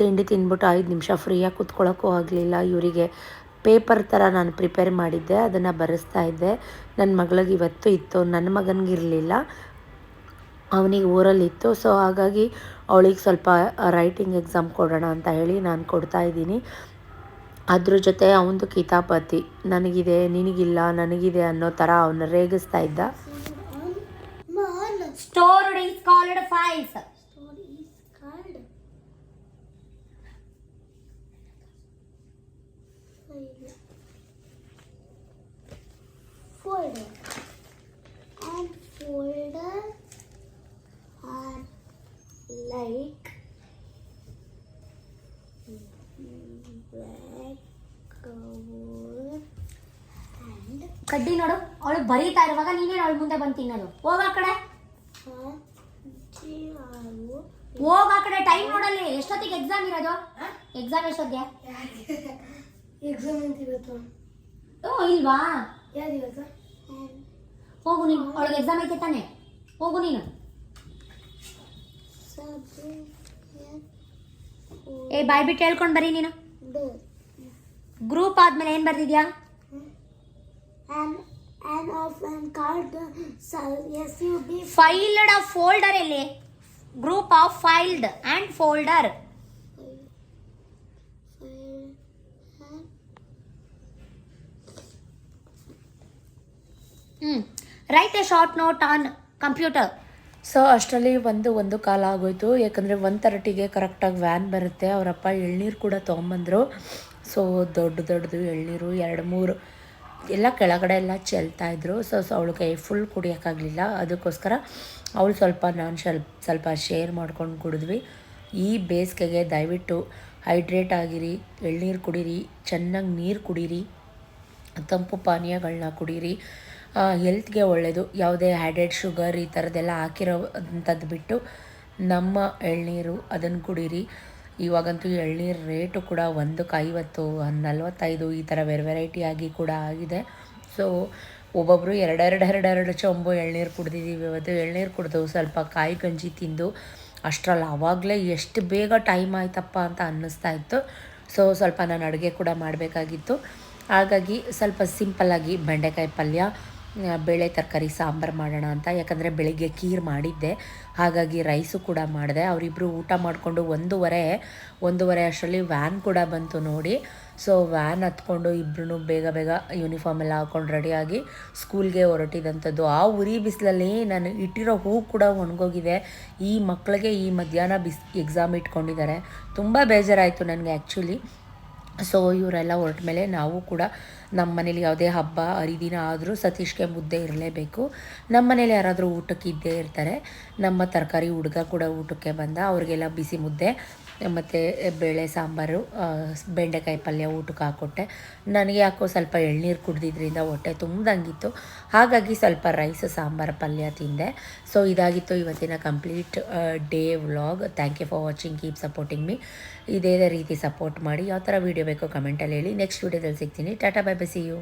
ತಿಂಡಿ ತಿಂದ್ಬಿಟ್ಟು ಐದು ನಿಮಿಷ ಫ್ರೀಯಾಗಿ ಕುತ್ಕೊಳ್ಳೋಕ್ಕೂ ಆಗಲಿಲ್ಲ ಇವರಿಗೆ. ಪೇಪರ್ ಥರ ನಾನು ಪ್ರಿಪೇರ್ ಮಾಡಿದ್ದೆ, ಅದನ್ನು ಬರೆಸ್ತಾ ಇದ್ದೆ. ನನ್ನ ಮಗಳಿಗೆ ಇವತ್ತು ಇತ್ತು ನನ್ನ ಮಗನಿಗಿರಲಿಲ್ಲ ಅವನಿಗೆ ಊರಲ್ಲಿತ್ತು ಸೊ ಹಾಗಾಗಿ ಅವಳಿಗೆ ಸ್ವಲ್ಪ ರೈಟಿಂಗ್ ಎಕ್ಸಾಮ್ ಕೊಡೋಣ ಅಂತ ಹೇಳಿ ನಾನು ಕೊಡ್ತಾ ಇದ್ದೀನಿ. ಅದ್ರ ಜೊತೆ ಅವನದು ಕಿತಾಪತಿ, ನನಗಿದೆ, ನಿನಗಿಲ್ಲ, ನನಗಿದೆ ಅನ್ನೋ ಥರ ಅವನ್ನ ರೇಗಿಸ್ತಾ ಇದ್ದ. Folder and folder are like ಕಡ್ಡಿ ನೋಡು ಅವಳು ಬರೀತಾ ಇರುವಾಗ ನೀನೇನು ಅವಳ ಮುಂದೆ ಬಂದು ತಿನ್ನೋದು. ಹೋಗ ಆ ಕಡೆ. ಹೋಗ ಆ ಕಡೆ ಟೈಮ್ ನೋಡಲ್ಲಿ. ಎಷ್ಟೊತ್ತಿಗೆ ಎಕ್ಸಾಮ್ ಇರೋದು? ಎಕ್ಸಾಮ್ ಎಷ್ಟೊತ್ತಿಗೆ? ಎಕ್ಸಾಮ್ ಅಂತ ಇವತ್ತು? ಓ ಇಲ್ವಾ? ಯಾವ್ದು ಇವತ್ತು? ಹೋಗು ನೀನು ಅವಳಿಗೆ ಎಕ್ಸಾಮ್ ಐತೆ ತಾನೆ. ಹೋಗು ನೀನು. ಏ ಬಾಯ್ ಬಿಟ್ಟು ಹೇಳ್ಕೊಂಡು ಬರೀ ನೀನು. ಗ್ರೂಪ್ ಆದ್ಮೇಲೆ ಏನು ಬರ್ದಿದ್ಯಾ? ಫೈಲ್ಡ್ ಆಫ್ ಫೋಲ್ಡರ್ ಎಲ್ಲಿ? Group of files and folder write a short note on computer so ಅಷ್ಟರಲ್ಲಿ ಒಂದು ಒಂದು ಕಾಲ ಆಗೋಯ್ತು. ಯಾಕಂದರೆ ಒನ್ ತರ್ಟಿಗೆ ಕರೆಕ್ಟಾಗಿ ವ್ಯಾನ್ ಬರುತ್ತೆ. ಅವರಪ್ಪ ಎಳ್ನೀರು ಕೂಡ ತೊಗೊಂಬಂದರು. ಸೊ ದೊಡ್ಡ ದೊಡ್ಡದು ಎಳ್ನೀರು, ಎರಡು, ಮೂರು. ಎಲ್ಲ ಕೆಳಗಡೆ ಎಲ್ಲ ಚೆಲ್ತಾ ಇದ್ರು. ಸೊ ಸೊ ಅವಳು ಕೈ ಫುಲ್ ಕುಡಿಯೋಕ್ಕಾಗಲಿಲ್ಲ. ಅದಕ್ಕೋಸ್ಕರ ಅವಳು ಸ್ವಲ್ಪ ನಾನು ಸ್ವಲ್ಪ ಸ್ವಲ್ಪ ಶೇರ್ ಮಾಡ್ಕೊಂಡು ಕುಡಿದ್ವಿ. ಈ ಬೇಸಿಗೆಗೆ ದಯವಿಟ್ಟು ಹೈಡ್ರೇಟ್ ಆಗಿರಿ, ಎಳ್ನೀರು ಕುಡೀರಿ, ಚೆನ್ನಾಗಿ ನೀರು ಕುಡೀರಿ, ತಂಪು ಪಾನೀಯಗಳನ್ನ ಕುಡೀರಿ. ಹೆಲ್ತ್ಗೆ ಒಳ್ಳೆಯದು ಯಾವುದೇ ಆ್ಯಡೆಡ್ ಶುಗರ್ ಈ ಥರದ್ದೆಲ್ಲ ಹಾಕಿರೋ ಅಂಥದ್ದು ಬಿಟ್ಟು ನಮ್ಮ ಎಳ್ನೀರು ಅದನ್ನು ಕುಡೀರಿ. ಇವಾಗಂತೂ ಎಳ್ನೀರು ರೇಟು ಕೂಡ ಒಂದಕ್ಕೆ ಐವತ್ತು, ನಲ್ವತ್ತೈದು ಈ ಥರ ವೆರ್ ಆಗಿ ಕೂಡ ಆಗಿದೆ. ಸೊ ಒಬ್ಬೊಬ್ಬರು ಎರಡೆರಡು ಎರಡೆರಡು ಚೊಂಬು ಎಳ್ನೀರು ಕುಡ್ದಿದ್ದೀವಿ ಇವತ್ತು. ಎಳ್ನೀರು ಕುಡಿದು ಸ್ವಲ್ಪ ಕಾಯಿ ಗಂಜಿ ತಿಂದು ಅಷ್ಟರಲ್ಲಿ ಆವಾಗಲೇ ಎಷ್ಟು ಬೇಗ ಟೈಮ್ ಆಯ್ತಪ್ಪ ಅಂತ ಅನ್ನಿಸ್ತಾ ಇತ್ತು. ಸೊ ಸ್ವಲ್ಪ ನಾನು ಅಡುಗೆ ಕೂಡ ಮಾಡಬೇಕಾಗಿತ್ತು. ಹಾಗಾಗಿ ಸ್ವಲ್ಪ ಸಿಂಪಲ್ಲಾಗಿ ಬೆಂಡೆಕಾಯಿ ಪಲ್ಯ ಬೇಳೆ ತರಕಾರಿ, ಸಾಂಬಾರು ಮಾಡೋಣ ಅಂತ. ಯಾಕಂದರೆ ಬೆಳಿಗ್ಗೆ ಖೀರ್ ಮಾಡಿದ್ದೆ. ಹಾಗಾಗಿ ರೈಸು ಕೂಡ ಮಾಡಿದೆ. ಅವರಿಬ್ಬರು ಊಟ ಮಾಡಿಕೊಂಡು ಒಂದೂವರೆ ಒಂದೂವರೆ ಅಷ್ಟರಲ್ಲಿ ವ್ಯಾನ್ ಕೂಡ ಬಂತು ನೋಡಿ. ಸೊ, ವ್ಯಾನ್ ಹತ್ಕೊಂಡು ಇಬ್ಬರೂ ಬೇಗ ಬೇಗ ಯೂನಿಫಾರ್ಮ್ ಎಲ್ಲ ಹಾಕೊಂಡು ರೆಡಿಯಾಗಿ ಸ್ಕೂಲ್ಗೆ ಹೊರಟಿದಂಥದ್ದು. ಆ ಉರಿ ಬಿಸಿಲಲ್ಲಿ ನಾನು ಇಟ್ಟಿರೋ ಹೂ ಕೂಡ ಒಣಗೋಗಿದೆ. ಈ ಮಕ್ಕಳಿಗೆ ಈ ಮಧ್ಯಾಹ್ನ ಬಿಸ್ ಎಕ್ಸಾಮ್ ಇಟ್ಕೊಂಡಿದ್ದಾರೆ. ತುಂಬ ಬೇಜಾರಾಯಿತು ನನಗೆ ಆ್ಯಕ್ಚುಲಿ ಸೊ ಇವರೆಲ್ಲ ಹೊರಟ ಮೇಲೆ ನಾವು ಕೂಡ ನಮ್ಮ ಮನೇಲಿ ಯಾವುದೇ ಹಬ್ಬ, ಹರಿದಿನ ಆದರೂ ಸತೀಶ್ಗೆ ಮುದ್ದೆ ಇರಲೇಬೇಕು. ನಮ್ಮ ಮನೇಲಿ ಯಾರಾದರೂ ಊಟಕ್ಕೆ ಇದ್ದೇ ಇರ್ತಾರೆ. ನಮ್ಮ ತರಕಾರಿ ಹುಡುಗ ಕೂಡ ಊಟಕ್ಕೆ ಬಂದ, ಅವ್ರಿಗೆಲ್ಲ ಬಿಸಿ ಮುದ್ದೆ. ಮತ್ತು ಬೇಳೆ ಸಾಂಬಾರು ಬೆಂಡೆಕಾಯಿ ಪಲ್ಯ, ಊಟಕ್ಕೆ ಹಾಕ್ಕೊಟ್ಟೆ ನನಗೆ ಯಾಕೋ ಸ್ವಲ್ಪ ಎಳ್ನೀರು ಕುಡ್ದಿದ್ರಿಂದ ಹೊಟ್ಟೆ ತುಂಬ್ದಂಗಿತ್ತು. ಹಾಗಾಗಿ ಸ್ವಲ್ಪ ರೈಸ್, ಸಾಂಬಾರು, ಪಲ್ಯ ತಿಂದೆ. ಸೊ ಇದಾಗಿತ್ತು ಇವತ್ತಿನ complete day vlog. Thank you for watching keep supporting me ಇದೇ ರೀತಿ ಸಪೋರ್ಟ್ ಮಾಡಿ. ಯಾವ ಥರ ವೀಡಿಯೋ ಬೇಕೋ ಕಮೆಂಟಲ್ಲಿ ಹೇಳಿ. ನೆಕ್ಸ್ಟ್ ವೀಡಿಯೋದಲ್ಲಿ ಸಿಗ್ತೀನಿ. Tata bye bye see you